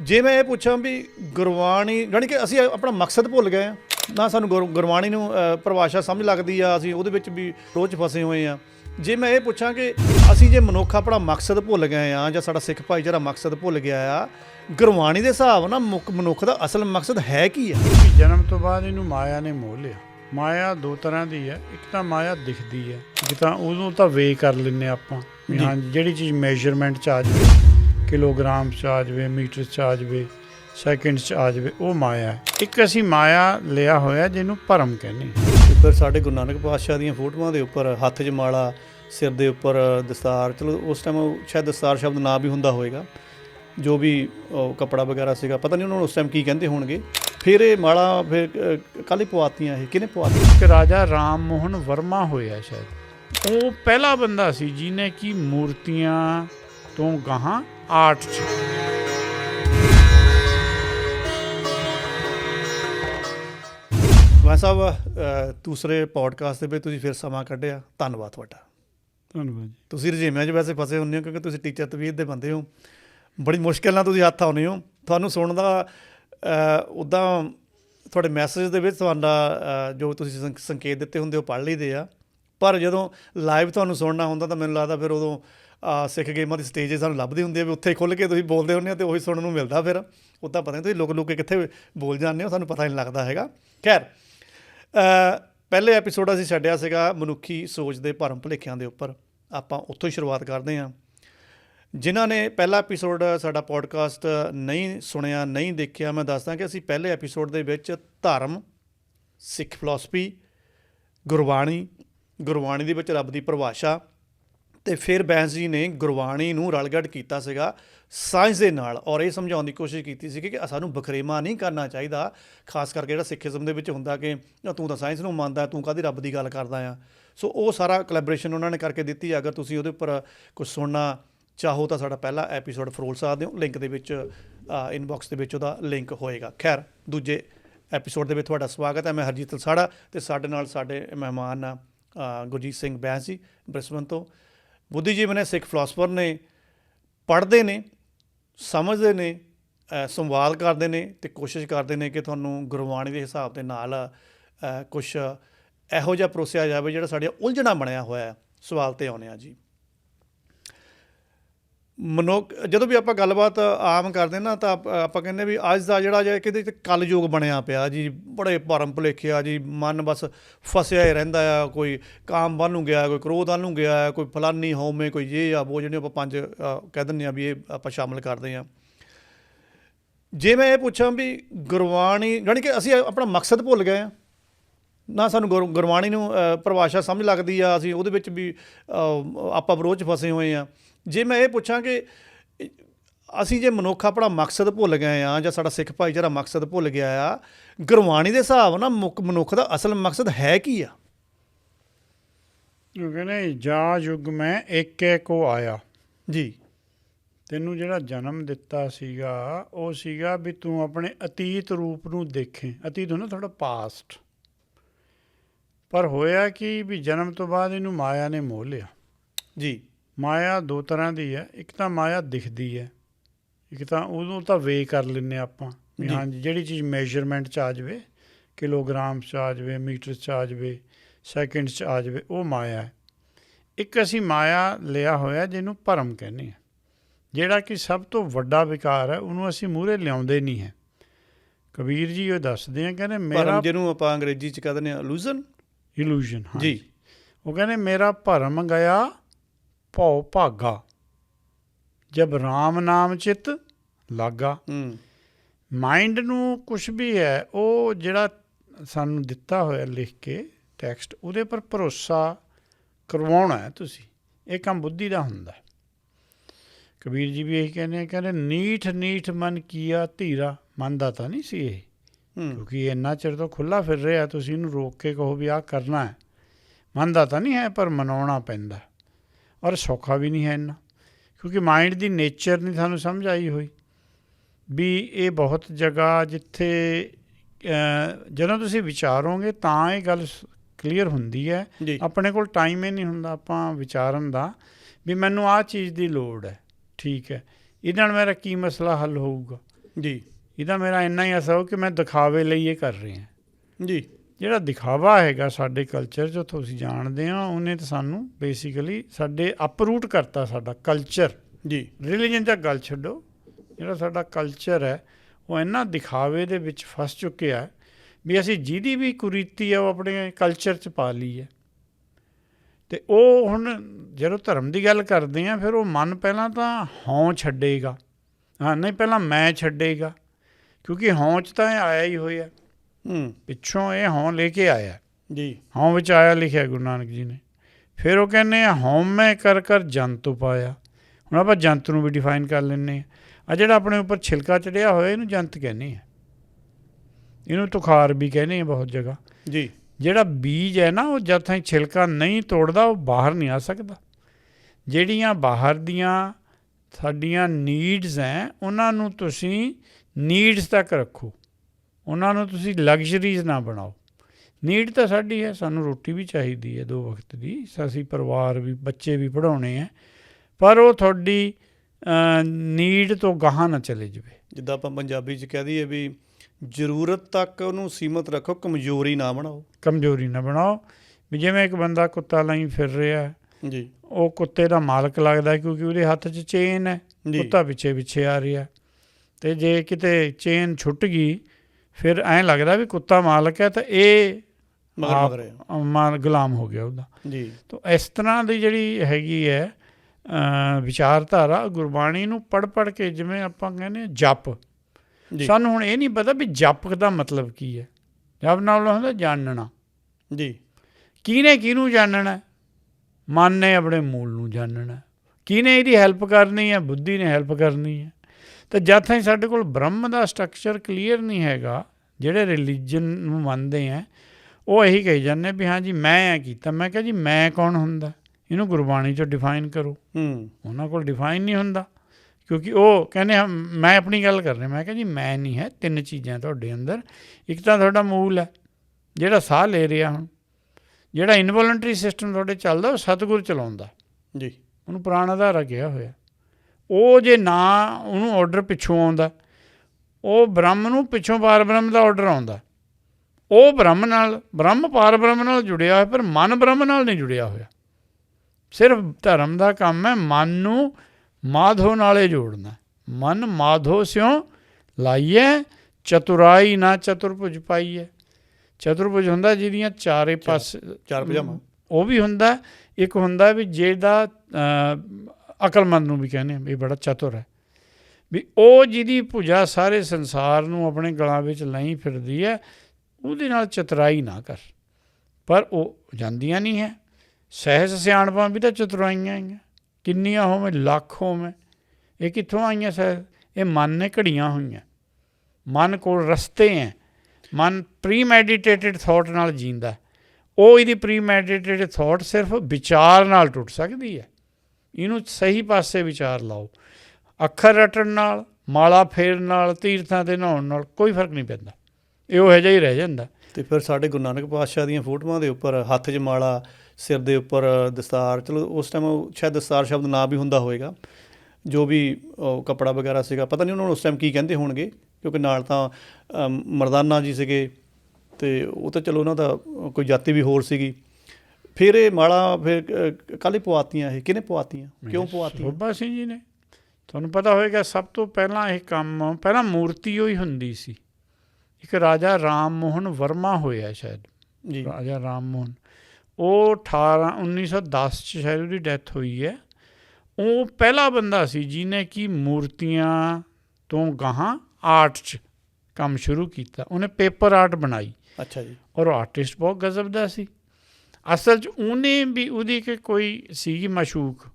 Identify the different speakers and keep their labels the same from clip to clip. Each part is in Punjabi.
Speaker 1: ਜੇ ਮੈਂ ਇਹ ਪੁੱਛਾਂ ਵੀ ਗੁਰਬਾਣੀ ਜਾਣੀ ਕਿ ਅਸੀਂ ਆਪਣਾ ਮਕਸਦ ਭੁੱਲ ਗਏ ਆ ਨਾ ਸਾਨੂੰ ਗੁਰ- ਗੁਰਬਾਣੀ ਨੂੰ ਪਰਿਭਾਸ਼ਾ ਸਮਝ ਲੱਗਦੀ ਆ ਅਸੀਂ ਉਹਦੇ ਵਿੱਚ ਵੀ ਰੋਜ਼ ਫਸੇ ਹੋਏ ਆ। ਜੇ ਮੈਂ ਇਹ ਪੁੱਛਾਂ ਕਿ ਅਸੀਂ ਜੇ ਮਨੁੱਖ ਆਪਣਾ ਮਕਸਦ ਭੁੱਲ ਗਏ ਆ ਜਾਂ ਸਾਡਾ ਸਿੱਖ ਭਾਈਚਾਰਾ ਮਕਸਦ ਭੁੱਲ ਗਿਆ ਆ ਗੁਰਬਾਣੀ ਦੇ ਹਿਸਾਬ ਨਾਲ ਮੁੱਖ ਮਨੁੱਖ ਦਾ ਅਸਲ ਮਕਸਦ ਹੈ ਕੀ ਆ?
Speaker 2: ਜਨਮ ਤੋਂ ਬਾਅਦ ਇਹਨੂੰ ਮਾਇਆ ਨੇ ਮੋਹ ਲਿਆ। ਮਾਇਆ ਦੋ ਤਰ੍ਹਾਂ ਦੀ ਹੈ ਇੱਕ ਤਾਂ ਮਾਇਆ ਦਿਖਦੀ ਹੈ ਤਾਂ ਉਦੋਂ ਤਾਂ ਵੇ ਕਰ ਲੈਨੇ ਆਪਾਂ। ਹਾਂ ਜਿਹੜੀ ਚੀਜ਼ ਮੈਜ਼ਰਮੈਂਟ ਚ ਆ ਜਾਵੇ। ਕਿਲੋਗ੍ਰਾਮ ਚ ਆ ਜਾਵੇ ਮੀਟਰ ਚ ਆ ਜਾਵੇ ਸੈਕਿੰਡ ਚ ਆ ਜਾਵੇ ਉਹ ਮਾਇਆ ਹੈ। ਇੱਕ ਅਸੀਂ ਮਾਇਆ ਲਿਆ ਹੋਇਆ ਜਿਹਨੂੰ ਭਰਮ ਕਹਿੰਦੇ
Speaker 1: ਫਿਰ ਸਾਡੇ ਗੁਰੂ ਨਾਨਕ ਪਾਤਸ਼ਾਹ ਦੀਆਂ ਫੋਟੋਆਂ ਦੇ ਉੱਪਰ ਹੱਥ 'ਚ ਮਾਲਾ ਸਿਰ ਦੇ ਉੱਪਰ ਦਸਤਾਰ ਚਲੋ ਉਸ ਟਾਈਮ ਸ਼ਾਇਦ ਦਸਤਾਰ ਸ਼ਬਦ ਨਾ ਵੀ ਹੁੰਦਾ ਹੋਵੇਗਾ। ਜੋ ਵੀ ਉਹ ਕੱਪੜਾ ਵਗੈਰਾ ਸੀਗਾ ਪਤਾ ਨਹੀਂ ਉਹਨਾਂ ਨੂੰ ਉਸ ਟਾਈਮ ਕੀ ਕਹਿੰਦੇ ਹੋਣਗੇ। ਫਿਰ ਇਹ ਮਾਲਾ ਫਿਰ ਕੱਲ ਹੀ ਪਵਾਤੀਆਂ ਇਹ ਕਿਹਨੇ ਪਵਾਤੀਆਂ
Speaker 2: ਇੱਕ ਰਾਜਾ ਰਾਮ ਮੋਹਨ ਵਰਮਾ ਹੋਇਆ ਸ਼ਾਇਦ। ਉਹ ਪਹਿਲਾ ਬੰਦਾ ਸੀ ਜਿਹਨੇ ਕੀ ਮੂਰਤੀਆਂ ਤੋਂ ਗਾਹਾਂ ਆਰਟ ਚ।
Speaker 1: ਵਾਹ ਸਾਹਿਬ ਦੂਸਰੇ ਪੋਡਕਾਸਟ ਦੇ ਵਿੱਚ ਤੁਸੀਂ ਫਿਰ ਸਮਾਂ ਕੱਢਿਆ। ਧੰਨਵਾਦ ਤੁਹਾਡਾ।
Speaker 2: ਧੰਨਵਾਦ ਜੀ।
Speaker 1: ਤੁਸੀਂ ਰਜੇਵਿਆਂ 'ਚ ਵੈਸੇ ਫਸੇ ਹੁੰਦੇ ਹੋ ਕਿਉਂਕਿ ਤੁਸੀਂ ਟੀਚਰ ਤਵੀਰ ਦੇ ਬੰਦੇ ਹੋ। ਬੜੀ ਮੁਸ਼ਕਿਲ ਨਾਲ ਤੁਸੀਂ ਹੱਥ ਆਉਨੇ ਹੋ। ਤੁਹਾਨੂੰ ਸੁਣਨ ਦਾ ਉਦਾਂ ਤੁਹਾਡੇ ਮੈਸੇਜ ਦੇ ਵਿੱਚ ਤੁਹਾਡਾ ਜੋ ਤੁਸੀਂ ਸੰਕੇਤ ਦਿੱਤੇ ਹੁੰਦੇ ਉਹ ਪੜ੍ਹ ਲਈਦੇ ਆ। ਪਰ ਜਦੋਂ ਲਾਈਵ ਤੁਹਾਨੂੰ ਸੁਣਨਾ ਹੁੰਦਾ ਤਾਂ ਮੈਨੂੰ ਲੱਗਦਾ ਫਿਰ ਉਦੋਂ ਸਿੱਖ ਗੇਮਾਂ ਦੀ ਸਟੇਜ ਸਾਨੂੰ ਲੱਭਦੇ ਹੁੰਦੀ ਹੈ ਵੀ ਉੱਥੇ ਖੁੱਲ ਕੇ ਤੁਸੀਂ ਬੋਲਦੇ ਹੁੰਦੇ ਹੋ ਤੇ ਉਹੀ ਸੁਣਨ ਨੂੰ ਮਿਲਦਾ ਫਿਰ। ਉਦਾਂ ਪਤਾ ਨਹੀਂ ਤੁਸੀਂ ਲੋਕ ਲੁਕ ਕੇ ਕਿੱਥੇ ਬੋਲ ਜਾਂਦੇ ਹੋ, ਸਾਨੂੰ ਪਤਾ ਨਹੀਂ ਲੱਗਦਾ ਹੈਗਾ। ਖੈਰ ਪਹਿਲੇ ਐਪੀਸੋਡ ਅਸੀਂ ਛੱਡਿਆ ਸੀਗਾ ਮਨੁੱਖੀ ਸੋਚ ਦੇ ਭਰਮ ਭੁਲੇਖਿਆਂ ਦੇ ਉੱਪਰ। ਆਪਾਂ ਉੱਥੋਂ ਹੀ ਸ਼ੁਰੂਆਤ ਕਰਦੇ ਹਾਂ। ਜਿਨ੍ਹਾਂ ਨੇ ਪਹਿਲਾ ਐਪੀਸੋਡ ਸਾਡਾ ਪੋਡਕਾਸਟ ਨਹੀਂ ਸੁਣਿਆ, ਨਹੀਂ ਦੇਖਿਆ, ਮੈਂ ਦੱਸਦਾ ਕਿ ਅਸੀਂ ਪਹਿਲੇ ਐਪੀਸੋਡ ਦੇ ਵਿੱਚ ਧਰਮ, ਸਿੱਖ ਫਿਲਾਸਫੀ ਗੁਰਬਾਣੀ ਗੁਰਬਾਣੀ ਦੇ ਵਿੱਚ ਰੱਬ ਦੀ ਪਰਿਭਾਸ਼ਾ ਤੇ ਫਿਰ ਬੈਂਸ ਜੀ ਨੇ ਗੁਰਬਾਣੀ ਨੂੰ ਰਲਗੜ ਕੀਤਾ ਸੀਗਾ ਸਾਇੰਸ ਦੇ ਨਾਲ ਔਰ ਇਹ ਸਮਝਾਉਣ ਦੀ ਕੋਸ਼ਿਸ਼ ਕੀਤੀ ਸੀ ਕਿ ਸਾਨੂੰ ਬਖਰੇਮਾ ਨਹੀਂ ਕਰਨਾ ਚਾਹੀਦਾ, ਖਾਸ ਕਰਕੇ ਜਿਹੜਾ ਸਿੱਖੀਜ਼ਮ ਦੇ ਵਿੱਚ ਹੁੰਦਾ ਕਿ ਤੂੰ ਤਾਂ ਸਾਇੰਸ ਨੂੰ ਮੰਨਦਾ, ਤੂੰ ਕਾਹਦੀ ਰੱਬ ਦੀ ਗੱਲ ਕਰਦਾ ਆ। ਸੋ ਉਹ ਸਾਰਾ ਕੋਲੈਬੋਰੇਸ਼ਨ ਉਹਨਾਂ ਨੇ ਕਰਕੇ ਦਿੱਤੀ ਅਗਰ ਤੁਸੀਂ ਉਹਦੇ ਉੱਪਰ ਕੁਝ ਸੁਣਨਾ ਚਾਹੋ ਤਾਂ ਸਾਡਾ ਪਹਿਲਾ ਐਪੀਸੋਡ ਫਰੋਲ ਸਕਦੇ ਹੋ ਲਿੰਕ ਦੇ ਵਿੱਚ ਇਨਬਾਕਸ ਦੇ ਵਿੱਚ ਉਹਦਾ ਲਿੰਕ ਹੋਏਗਾ। ਖੈਰ, ਦੂਜੇ ਐਪੀਸੋਡ ਦੇ ਵਿੱਚ ਤੁਹਾਡਾ ਸਵਾਗਤ ਹੈ। ਮੈਂ ਹਰਜੀਤ ਤਲਸਾੜਾ ਤੇ ਸਾਡੇ ਨਾਲ ਸਾਡੇ ਮਹਿਮਾਨ ਆ ਗੁਰਜੀਤ ਸਿੰਘ ਬੈਂਸ ਜੀ ਬ੍ਰਿਸਬਨ ਤੋਂ। ਬੁੱਧੀਜੀਵ ਨੇ ਸਿੱਖ ਫਿਲਾਸਫਰ ਨੇ ਪੜ੍ਹਦੇ ਨੇ, ਸਮਝਦੇ ਨੇ ਸੰਵਾਦ ਕਰਦੇ ਨੇ ਤੇ ਕੋਸ਼ਿਸ਼ ਕਰਦੇ ਨੇ ਕਿ ਤੁਹਾਨੂੰ ਗੁਰਬਾਣੀ ਦੇ ਹਿਸਾਬ ਦੇ ਨਾਲ ਕੁਝ ਇਹੋ ਜਿਹਾ ਪਰੋਸਿਆ ਜਾਵੇ ਜਿਹੜਾ ਸਾਡੀਆਂ ਉਲਝਣਾ ਬਣਿਆ ਹੋਇਆ ਹੈ, ਸਵਾਲ ਤੇ ਆਉਂਦੇ ਆ ਜੀ। ਮਨੁੱਖ ਜਦੋਂ ਵੀ ਆਪਾਂ ਗੱਲਬਾਤ ਆਮ ਕਰਦੇ ਨਾ, ਤਾਂ ਆਪ- ਆਪਾਂ ਕਹਿੰਦੇ ਵੀ ਅੱਜ ਦਾ ਜਿਹੜਾ ਜਿਹੜਾ ਕਿਤੇ ਤੇ ਕਲਯੁਗ ਬਣਿਆ ਪਿਆ, ਜੀ ਬੜੇ ਭਰਮ ਭੁਲੇਖੇ ਆ, ਜੀ ਮਨ ਬਸ ਫਸਿਆ ਹੀ ਰਹਿੰਦਾ ਆ, ਕੋਈ ਕਾਮ ਵੱਲ ਨੂੰ ਗਿਆ, ਕੋਈ ਕ੍ਰੋਧ ਵੱਲ ਨੂੰ ਗਿਆ, ਕੋਈ ਫਲਾਨੀ ਹਉਮੈ, ਕੋਈ ਇਹ ਆ ਉਹ ਜਿਹੜੇ ਆਪਾਂ ਪੰਜ ਕਹਿ ਦਿੰਦੇ ਆ ਵੀ ਇਹ ਆਪਾਂ ਸ਼ਾਮਿਲ ਕਰਦੇ ਆ ਜੇ ਮੈਂ ਇਹ ਪੁੱਛਾਂ ਵੀ ਗੁਰਬਾਣੀ, ਜਾਣੀ ਕਿ ਅਸੀਂ ਆਪਣਾ ਮਕਸਦ ਭੁੱਲ ਗਏ ਆ ਨਾ ਸਾਨੂੰ ਗੁਰ- ਗੁਰਬਾਣੀ ਨੂੰ ਅ, ਪਰਿਭਾਸ਼ਾ ਸਮਝ ਲੱਗਦੀ ਆ ਅਸੀਂ ਉਹਦੇ ਵਿੱਚ ਵੀ ਅ, ਆਪਾਂ ਵਿਰੋਧ 'ਚ ਫਸੇ ਹੋਏ ਆ। ਜੇ ਮੈਂ ਇਹ ਪੁੱਛਾਂ ਕਿ ਅਸੀਂ ਜੇ ਮਨੁੱਖ ਆਪਣਾ ਮਕਸਦ ਭੁੱਲ ਗਏ ਆ ਜਾਂ ਸਾਡਾ ਸਿੱਖ ਭਾਈਚਾਰਾ ਮਕਸਦ ਭੁੱਲ ਗਿਆ ਆ ਗੁਰਬਾਣੀ ਦੇ ਹਿਸਾਬ ਨਾਲ ਮੁੱਖ ਮਨੁੱਖ ਦਾ ਅਸਲ ਮਕਸਦ ਹੈ ਕੀ ਆ?
Speaker 2: ਉਹ ਕਹਿੰਦੇ ਜਾ ਯੁਗ ਮੈਂ ਏਕੇ ਕੋ ਆਇਆ।
Speaker 1: ਜੀ।
Speaker 2: ਤੈਨੂੰ ਜਿਹੜਾ ਜਨਮ ਦਿੱਤਾ ਸੀਗਾ ਉਹ ਸੀਗਾ ਵੀ ਤੂੰ ਆਪਣੇ ਅਤੀਤ ਰੂਪ ਨੂੰ ਦੇਖੇ। ਅਤੀਤ ਹੁੰਦਾ ਥੋੜਾ ਪਾਸਟ ਪਰ ਹੋਇਆ ਕਿ ਵੀ ਜਨਮ ਤੋਂ ਬਾਅਦ ਇਹਨੂੰ ਮਾਇਆ ਨੇ ਮੋਹ ਲਿਆ।
Speaker 1: ਜੀ।
Speaker 2: ਮਾਇਆ ਦੋ ਤਰ੍ਹਾਂ ਦੀ ਹੈ। ਇੱਕ ਤਾਂ ਮਾਇਆ ਦਿਖਦੀ ਹੈ। ਇੱਕ ਤਾਂ ਉਦੋਂ ਤਾਂ ਵੇ ਕਰ ਲੈਨੇ ਆਪਾਂ ਵੀ
Speaker 1: ਜੀ।
Speaker 2: ਹਾਂ ਜਿਹੜੀ ਚੀਜ਼ ਮੈਜ਼ਰਮੈਂਟ ਚ ਆ ਜਾਵੇ ਕਿਲੋਗ੍ਰਾਮ ਚ ਆ ਜਾਵੇ ਮੀਟਰ ਚ ਆ ਜਾਵੇ ਸੈਕਿੰਡ ਚ ਆ ਜਾਵੇ ਉਹ ਮਾਇਆ ਹੈ। ਇੱਕ ਅਸੀਂ ਮਾਇਆ ਲਿਆ ਹੋਇਆ ਜਿਹਨੂੰ ਭਰਮ ਕਹਿੰਦੇ ਆ ਜਿਹੜਾ ਕਿ ਸਭ ਤੋਂ ਵੱਡਾ ਵਿਕਾਰ ਹੈ ਉਹਨੂੰ ਅਸੀਂ ਮੂਹਰੇ ਲਿਆਉਂਦੇ ਨਹੀਂ ਹੈ। ਕਬੀਰ ਜੀ ਉਹ ਦੱਸਦੇ ਆ ਕਹਿੰਦੇ ਮੇਰਾ
Speaker 1: ਭਰਮ ਜਿਹਨੂੰ ਆਪਾਂ ਅੰਗਰੇਜ਼ੀ 'ਚ ਕਹਿੰਦੇ ਆ ਇਲੂਜ਼ਨ
Speaker 2: ਇਲੂਜਨ
Speaker 1: ਜੀ।
Speaker 2: ਉਹ ਕਹਿੰਦੇ ਮੇਰਾ ਭਰਮ ਗਿਆ ਭਉ ਭਾਗਾ। ਜਬ RAM ਨਾਮ ਚਿਤ ਲਾਗਾ। ਮਾਈਂਡ ਨੂੰ ਕੁਝ ਵੀ ਹੈ ਉਹ ਜਿਹੜਾ ਸਾਨੂੰ ਦਿੱਤਾ ਹੋਇਆ ਲਿਖ ਕੇ ਟੈਕਸਟ ਉਹਦੇ ਪਰ ਭਰੋਸਾ ਕਰਵਾਉਣਾ ਹੈ ਤੁਸੀਂ। ਇਹ ਕੰਮ ਬੁੱਧੀ ਦਾ ਹੁੰਦਾ ਹੈ। ਕਬੀਰ ਜੀ ਵੀ ਇਹੀ ਕਹਿੰਦੇ ਆ ਕਹਿੰਦੇ ਨੀਠ ਨੀਠ ਮਨ ਕੀਆ ਧੀਰਾ। ਮਨ ਦਾ ਤਾਂ ਨਹੀਂ ਸੀ ਇਹ। ਕਿਉਂਕਿ ਇੰਨਾ ਚਿਰ ਤੋਂ ਖੁੱਲਾ ਫਿਰ ਰਿਹਾ ਤੁਸੀਂ ਇਹਨੂੰ ਰੋਕ ਕੇ ਕਹੋ ਵੀ ਆਹ ਕਰਨਾ ਹੈ। ਮੰਨਦਾ ਤਾਂ ਨਹੀਂ ਹੈ ਪਰ ਮਨਾਉਣਾ ਪੈਂਦਾ ਔਰ ਸੌਖਾ ਵੀ ਨਹੀਂ ਹੈ ਇੰਨਾ। ਕਿਉਂਕਿ ਮਾਈਂਡ ਦੀ ਨੇਚਰ ਨਹੀਂ ਤੁਹਾਨੂੰ ਸਮਝ ਆਈ ਹੋਈ ਵੀ ਇਹ ਬਹੁਤ ਜਗ੍ਹਾ ਜਿੱਥੇ ਜਦੋਂ ਤੁਸੀਂ ਵਿਚਾਰੋਗੇ ਤਾਂ ਇਹ ਗੱਲ ਕਲੀਅਰ ਹੁੰਦੀ ਹੈ। ਆਪਣੇ ਕੋਲ ਟਾਈਮ ਹੀ ਨਹੀਂ ਹੁੰਦਾ ਆਪਾਂ ਵਿਚਾਰਨ ਦਾ ਵੀ ਮੈਨੂੰ ਆਹ ਚੀਜ਼ ਦੀ ਲੋੜ ਹੈ। ਠੀਕ ਹੈ। ਇਹਦੇ ਨਾਲ ਮੇਰਾ ਕੀ ਮਸਲਾ ਹੱਲ ਹੋਊਗਾ?
Speaker 1: ਜੀ।
Speaker 2: ਇਹਦਾ ਮੇਰਾ ਇੰਨਾ ਹੀ ਅਸਰ ਹੋ ਕਿ ਮੈਂ ਦਿਖਾਵੇ ਲਈ ਇਹ ਕਰ ਰਿਹਾ।
Speaker 1: ਜੀ।
Speaker 2: ਜਿਹੜਾ ਦਿਖਾਵਾ ਹੈਗਾ ਸਾਡੇ ਕਲਚਰ 'ਚ ਤੁਸੀਂ ਜਾਣਦੇ ਆ ਉਹਨੇ ਤਾਂ ਸਾਨੂੰ ਬੇਸਿਕਲੀ ਸਾਡੇ ਅਪਰੂਟ ਕਰਤਾ ਸਾਡਾ ਕਲਚਰ
Speaker 1: ਜੀ।
Speaker 2: ਰਿਲੀਜਨ ਦਾ ਗੱਲ ਛੱਡੋ ਜਿਹੜਾ ਸਾਡਾ ਕਲਚਰ ਹੈ ਉਹ ਇੰਨਾ ਦਿਖਾਵੇ ਦੇ ਵਿੱਚ ਫਸ ਚੁੱਕਿਆ ਹੈ ਵੀ ਅਸੀਂ ਜਿਹਦੀ ਵੀ ਕੁਰੀਤੀ ਹੈ ਉਹ ਆਪਣੇ ਕਲਚਰ 'ਚ ਪਾ ਲਈ ਹੈ। ਤੇ ਉਹ ਹੁਣ ਜਦੋਂ ਧਰਮ ਦੀ ਗੱਲ ਕਰਦੇ ਆ ਫਿਰ ਉਹ ਮਨ ਪਹਿਲਾਂ ਤਾਂ ਹੌਂ ਛੱਡੇਗਾ। ਹਾਂ ਨਹੀਂ ਪਹਿਲਾਂ ਮੈਂ ਛੱਡੇਗਾ। ਕਿਉਂਕਿ ਹੌਂ 'ਚ ਤਾਂ ਆਇਆ ਹੀ ਹੋਇਆ।
Speaker 1: ਹੂੰ।
Speaker 2: ਪਿੱਛੋਂ ਇਹ ਹੌਂ ਲੈ ਕੇ ਆਇਆ।
Speaker 1: ਜੀ।
Speaker 2: ਹਉ ਵਿੱਚ ਆਇਆ ਲਿਖਿਆ ਗੁਰੂ ਨਾਨਕ ਜੀ ਨੇ। ਫਿਰ ਉਹ ਕਹਿੰਦੇ ਆ ਹਉਮੈ ਕਰ ਕਰ ਜੰਤ ਉਪਾਇਆ ਹੁਣ ਆਪਾਂ ਜੰਤ ਨੂੰ ਵੀ ਡਿਫਾਈਨ ਕਰ ਲੈਂਦੇ ਆ ਆ ਜਿਹੜਾ ਆਪਣੇ ਉੱਪਰ ਛਿਲਕਾ ਚੜਿਆ ਹੋਇਆ ਇਹਨੂੰ ਜੰਤ ਕਹਿੰਦੇ ਆ। ਇਹਨੂੰ ਤੁਖਾਰ ਵੀ ਕਹਿੰਦੇ ਆ ਬਹੁਤ ਜਗ੍ਹਾ।
Speaker 1: ਜੀ।
Speaker 2: ਜਿਹੜਾ ਬੀਜ ਹੈ ਨਾ ਉਹ ਜਦ ਤਾਈਂ ਛਿਲਕਾ ਨਹੀਂ ਤੋੜਦਾ ਉਹ ਬਾਹਰ ਨਹੀਂ ਆ ਸਕਦਾ। ਜਿਹੜੀਆਂ ਬਾਹਰ ਦੀਆਂ ਸਾਡੀਆਂ ਨੀਡਸ ਹੈ ਉਹਨਾਂ ਨੂੰ ਤੁਸੀਂ ਨੀਡਸ ਤੱਕ ਰੱਖੋ। ਉਹਨਾਂ ਨੂੰ ਤੁਸੀਂ ਲਗਜ਼ਰੀਜ਼ ਨਾ ਬਣਾਓ। ਨੀਡ ਤਾਂ ਸਾਡੀ ਹੈ ਸਾਨੂੰ ਰੋਟੀ ਵੀ ਚਾਹੀਦੀ ਹੈ ਦੋ ਵਕਤ ਦੀ। ਅਸੀਂ ਪਰਿਵਾਰ ਵੀ ਬੱਚੇ ਵੀ ਪੜਾਉਣੇ ਆ ਪਰ ਉਹ ਤੁਹਾਡੀ ਨੀਡ ਤੋਂ ਗਾਹਾਂ ਨਾ ਚਲੇ ਜਾਵੇ।
Speaker 1: ਜਿੱਦਾਂ ਆਪਾਂ ਪੰਜਾਬੀ ਚ ਕਹਿ ਦਈਏ ਵੀ ਜ਼ਰੂਰਤ ਤੱਕ ਉਹਨੂੰ ਸੀਮਤ ਰੱਖੋ ਕਮਜ਼ੋਰੀ ਨਾ ਬਣਾਓ।
Speaker 2: ਕਮਜ਼ੋਰੀ ਨਾ ਬਣਾਓ। ਵੀ ਜਿਵੇਂ ਇੱਕ ਬੰਦਾ ਕੁੱਤਾ ਲਈ ਫਿਰ ਰਿਹਾ
Speaker 1: ਜੀ।
Speaker 2: ਉਹ ਕੁੱਤੇ ਦਾ ਮਾਲਕ ਲੱਗਦਾ ਕਿਉਂਕਿ ਉਹਦੇ ਹੱਥ 'ਚ ਚੇਨ ਹੈ। ਕੁੱਤਾ ਪਿੱਛੇ ਪਿੱਛੇ ਆ ਰਿਹਾ ਤੇ ਜੇ ਕਿਤੇ ਚੇਨ ਛੁੱਟ ਗਈ ਫਿਰ ਐਂ ਲੱਗਦਾ ਵੀ ਕੁੱਤਾ ਮਾਲਕ ਹੈ ਤਾਂ ਇਹ
Speaker 1: ਮਗਰ
Speaker 2: ਆਪ-
Speaker 1: ਮਗਰ ਹੈ।
Speaker 2: ਮਾਨ ਗੁਲਾਮ ਹੋ ਗਿਆ ਉਹਦਾ।
Speaker 1: ਜੀ।
Speaker 2: ਤੋ ਇਸ ਤਰ੍ਹਾਂ ਦੀ ਜਿਹੜੀ ਹੈਗੀ ਹੈ ਵਿਚਾਰਧਾਰਾ ਗੁਰਬਾਣੀ ਨੂੰ ਪੜ ਪੜ ਕੇ ਜਿਵੇਂ ਆਪਾਂ ਕਹਿੰਦੇ ਜਪ।
Speaker 1: ਜੀ।
Speaker 2: ਸਾਨੂੰ ਹੁਣ ਇਹ ਨਹੀਂ ਪਤਾ ਵੀ ਜਪ ਦਾ ਮਤਲਬ ਕੀ ਹੈ। ਜਪ ਨਾਲ ਹੁੰਦਾ ਜਾਣਨਾ।
Speaker 1: ਜੀ।
Speaker 2: ਕਿਹਨੇ ਕਿਹਨੂੰ ਜਾਣਨਾ? ਮਨ ਨੇ ਆਪਣੇ ਮੂਲ ਨੂੰ ਜਾਣਨਾ। ਕਿਹਨੇ ਇਹਦੀ ਹੈਲਪ ਕਰਨੀ ਹੈ? ਬੁੱਧੀ ਨੇ ਹੈਲਪ ਕਰਨੀ ਹੈ। ਤੇ ਜਦ ਤਾਈਂ ਸਾਡੇ ਕੋਲ ਬ੍ਰਹਮ ਦਾ ਸਟਰਕਚਰ ਕਲੀਅਰ ਨਹੀਂ ਹੈਗਾ ਜਿਹੜੇ ਰਿਲੀਜਨ ਨੂੰ ਮੰਨਦੇ ਆ ਉਹ ਇਹੀ ਕਹੀ ਜਾਂਦੇ ਵੀ ਹਾਂ ਜੀ ਮੈਂ ਇਹ ਕੀਤਾ। ਮੈਂ ਕਿਹਾ ਜੀ ਮੈਂ ਕੌਣ ਹੁੰਦਾ? ਇਹਨੂੰ ਗੁਰਬਾਣੀ ਚੋਂ ਡਿਫਾਈਨ ਕਰੋ।
Speaker 1: ਹੂੰ।
Speaker 2: ਉਹਨਾਂ ਕੋਲ ਡਿਫਾਈਨ ਨਹੀਂ ਹੁੰਦਾ। ਕਿਉਂਕਿ ਉਹ ਕਹਿੰਦੇ ਆ, ਮੈਂ ਆਪਣੀ ਗੱਲ ਕਰ ਰਿਹਾ। ਮੈਂ ਕਿਹਾ ਜੀ ਮੈਂ ਨਹੀਂ ਹੈ। ਤਿੰਨ ਚੀਜ਼ਾਂ ਤੁਹਾਡੇ ਅੰਦਰ। ਇੱਕ ਤਾਂ ਤੁਹਾਡਾ ਮੂਲ ਹੈ ਜਿਹੜਾ ਸਾਹ ਲੈ ਰਿਹਾ ਹੁਣ। ਜਿਹੜਾ ਇਨਵੋਲੰਟਰੀ ਸਿਸਟਮ ਤੁਹਾਡੇ ਚੱਲਦਾ ਉਹ ਸਤਿਗੁਰ ਚਲਾਉਂਦਾ।
Speaker 1: ਜੀ।
Speaker 2: ਉਹਨੂੰ ਪੁਰਾਣਾ ਆਧਾਰਾ ਕਿਹਾ ਹੋਇਆ। ਉਹ ਜੇ ਨਾ ਉਹਨੂੰ ਆਰਡਰ ਪਿੱਛੋਂ ਆਉਂਦਾ ਉਹ ਬ੍ਰਹਮ ਨੂੰ ਪਿੱਛੋਂ ਪਾਰ ਬ੍ਰਹਮ ਦਾ ਆਰਡਰ ਆਉਂਦਾ। ਉਹ ਬ੍ਰਹਮ ਨਾਲ ਬ੍ਰਹਮ ਪਾਰ ਬ੍ਰਹਮ ਨਾਲ ਜੁੜਿਆ ਹੋਇਆ ਪਰ ਮਨ ਬ੍ਰਹਮ ਨਾਲ ਨਹੀਂ ਜੁੜਿਆ ਹੋਇਆ। ਸਿਰਫ ਧਰਮ ਦਾ ਕੰਮ ਹੈ ਮਨ ਨੂੰ ਮਾਧੋ ਨਾਲੇ ਜੋੜਨਾ। ਮਨ ਮਾਧੋ ਸਿਓ ਲਾਈਏ ਚਤੁਰਾਈ ਨਾ ਚਤੁਰਭੁਜ ਪਾਈਏ ਚਤੁਰਭੁਜ ਹੁੰਦਾ ਜਿਹਦੀਆਂ ਚਾਰੇ ਪਾਸੇ
Speaker 1: ਚਾਰ ਪਜਾਮਾ
Speaker 2: ਉਹ ਵੀ ਹੁੰਦਾ। ਇੱਕ ਹੁੰਦਾ ਵੀ ਜਿਹੜਾ ਅ, ਅਕਲਮੰਦ ਨੂੰ ਵੀ ਕਹਿੰਦੇ ਆ ਇਹ ਬੜਾ ਚਤੁਰ ਹੈ। ਵੀ ਉਹ ਜਿਹਦੀ ਭੁਜਾ ਸਾਰੇ ਸੰਸਾਰ ਨੂੰ ਆਪਣੇ ਗਲਾਂ ਵਿੱਚ ਲਈ ਫਿਰਦੀ ਹੈ, ਉਹਦੇ ਨਾਲ ਚਤੁਰਾਈ ਨਾ ਕਰ। ਪਰ ਉਹ ਜਾਂਦੀਆਂ ਨਹੀਂ ਹੈ। ਸਹਿਜ ਸਿਆਣਪਾਂ ਵੀ ਤਾਂ ਚਤੁਰਾਈਆਂ ਆਈਆਂ ਕਿੰਨੀਆਂ ਹੋਵੇਂ, ਲੱਖ ਹੋਵੇਂ, ਇਹ ਕਿੱਥੋਂ ਆਈਆਂ ਸਹਿਜ? ਇਹ ਮਨ ਨੇ ਘੜੀਆਂ ਹੋਈਆਂ। ਮਨ ਕੋਲ ਰਸਤੇ ਹੈ। ਮਨ ਪ੍ਰੀਮੈਡੀਟੇਟਿਡ ਥਾਟ ਨਾਲ ਜੀਂਦਾ। ਉਹ ਇਹਦੀ ਪ੍ਰੀਮੈਡੀਟੇਟਿਡ ਥਾਟ ਸਿਰਫ ਵਿਚਾਰ ਨਾਲ ਟੁੱਟ ਸਕਦੀ ਹੈ। ਇਹਨੂੰ ਸਹੀ ਪਾਸੇ ਵਿਚਾਰ ਲਾਓ। ਅੱਖਰ ਰਟਣ ਨਾਲ, ਮਾਲਾ ਫੇਰਨ ਨਾਲ, ਤੀਰਥਾਂ ਤੇ ਨਹਾਉਣ ਨਾਲ ਕੋਈ ਫ਼ਰਕ ਨਹੀਂ ਪੈਂਦਾ। ਇਹ ਉਹ ਜਿਹਾ ਹੀ ਰਹਿ ਜਾਂਦਾ।
Speaker 1: ਤੇ ਫਿਰ ਸਾਡੇ ਗੁਰੂ ਨਾਨਕ ਪਾਤਸ਼ਾਹ ਦੀਆਂ ਫੋਟੋਆਂ ਦੇ ਉੱਪਰ, ਹੱਥ 'ਚ ਮਾਲਾ, ਸਿਰ ਦੇ ਉੱਪਰ ਦਸਤਾਰ, ਚਲੋ ਉਸ ਟਾਈਮ ਸ਼ਾਇਦ ਦਸਤਾਰ ਸ਼ਬਦ ਨਾ ਵੀ ਹੁੰਦਾ ਹੋਵੇਗਾ। ਜੋ ਵੀ, ਉਹ ਕਪੜਾ ਵਗੈਰਾ ਸੀਗਾ, ਪਤਾ ਨਹੀਂ ਉਹਨਾਂ ਨੂੰ ਉਸ ਟਾਈਮ ਕੀ ਕਹਿੰਦੇ ਹੋਣਗੇ, ਕਿਉਂਕਿ ਨਾਲ ਤਾਂ ਮਰਦਾਨਾ ਜੀ ਸੀਗੇ। ਤੇ ਉਹ ਤਾਂ ਚਲੋ ਉਹਨਾਂ ਦਾ ਕੋਈ ਜਾਤੀ ਵੀ ਹੋਰ ਸੀਗੀ। ਫਿਰ ਇਹ ਮਾਲਾ ਫਿਰ ਕੱਲ੍ਹ ਹੀ ਪਵਾਤੀਆਂ ਇਹ। ਕਿਹਨੇ ਪਵਾਤੀਆਂ? ਕਿਉਂ ਪਵਾਤੀਆਂ?
Speaker 2: ਸੋਭਾ ਸਿੰਘ ਜੀ ਨੇ। ਤੁਹਾਨੂੰ ਪਤਾ ਹੋਵੇਗਾ ਸਭ ਤੋਂ ਪਹਿਲਾਂ ਇਹ ਕੰਮ ਪਹਿਲਾਂ ਮੂਰਤੀ ਹੋਈ ਹੁੰਦੀ ਸੀ। ਇੱਕ ਰਾਜਾ ਰਾਮ ਮੋਹਨ ਵਰਮਾ ਹੋਇਆ ਸ਼ਾਇਦ।
Speaker 1: ਜੀ।
Speaker 2: ਰਾਜਾ ਰਾਮ ਮੋਹਨ। ਉਹ 18 1910 ਚ ਸ਼ਾਇਦ ਉਹਦੀ ਡੈਥ ਹੋਈ ਹੈ। ਉਹ ਪਹਿਲਾ ਬੰਦਾ ਸੀ ਜਿਹਨੇ ਕਿ ਮੂਰਤੀਆਂ ਤੋਂ ਗਾਹਾਂ ਆਰਟ ਚ ਕੰਮ ਸ਼ੁਰੂ ਕੀਤਾ। ਉਹਨੇ ਪੇਪਰ ਆਰਟ ਬਣਾਈ।
Speaker 1: ਅੱਛਾ ਜੀ।
Speaker 2: ਔਰ ਆਰਟਿਸਟ ਬਹੁਤ ਗਜ਼ਬ ਦਾ ਸੀ। ਅਸਲ 'ਚ ਉਹਨੇ ਵੀ ਉਹਦੀ ਕਿ ਕੋਈ ਸੀਗੀ ਮਸ਼ੂਕ।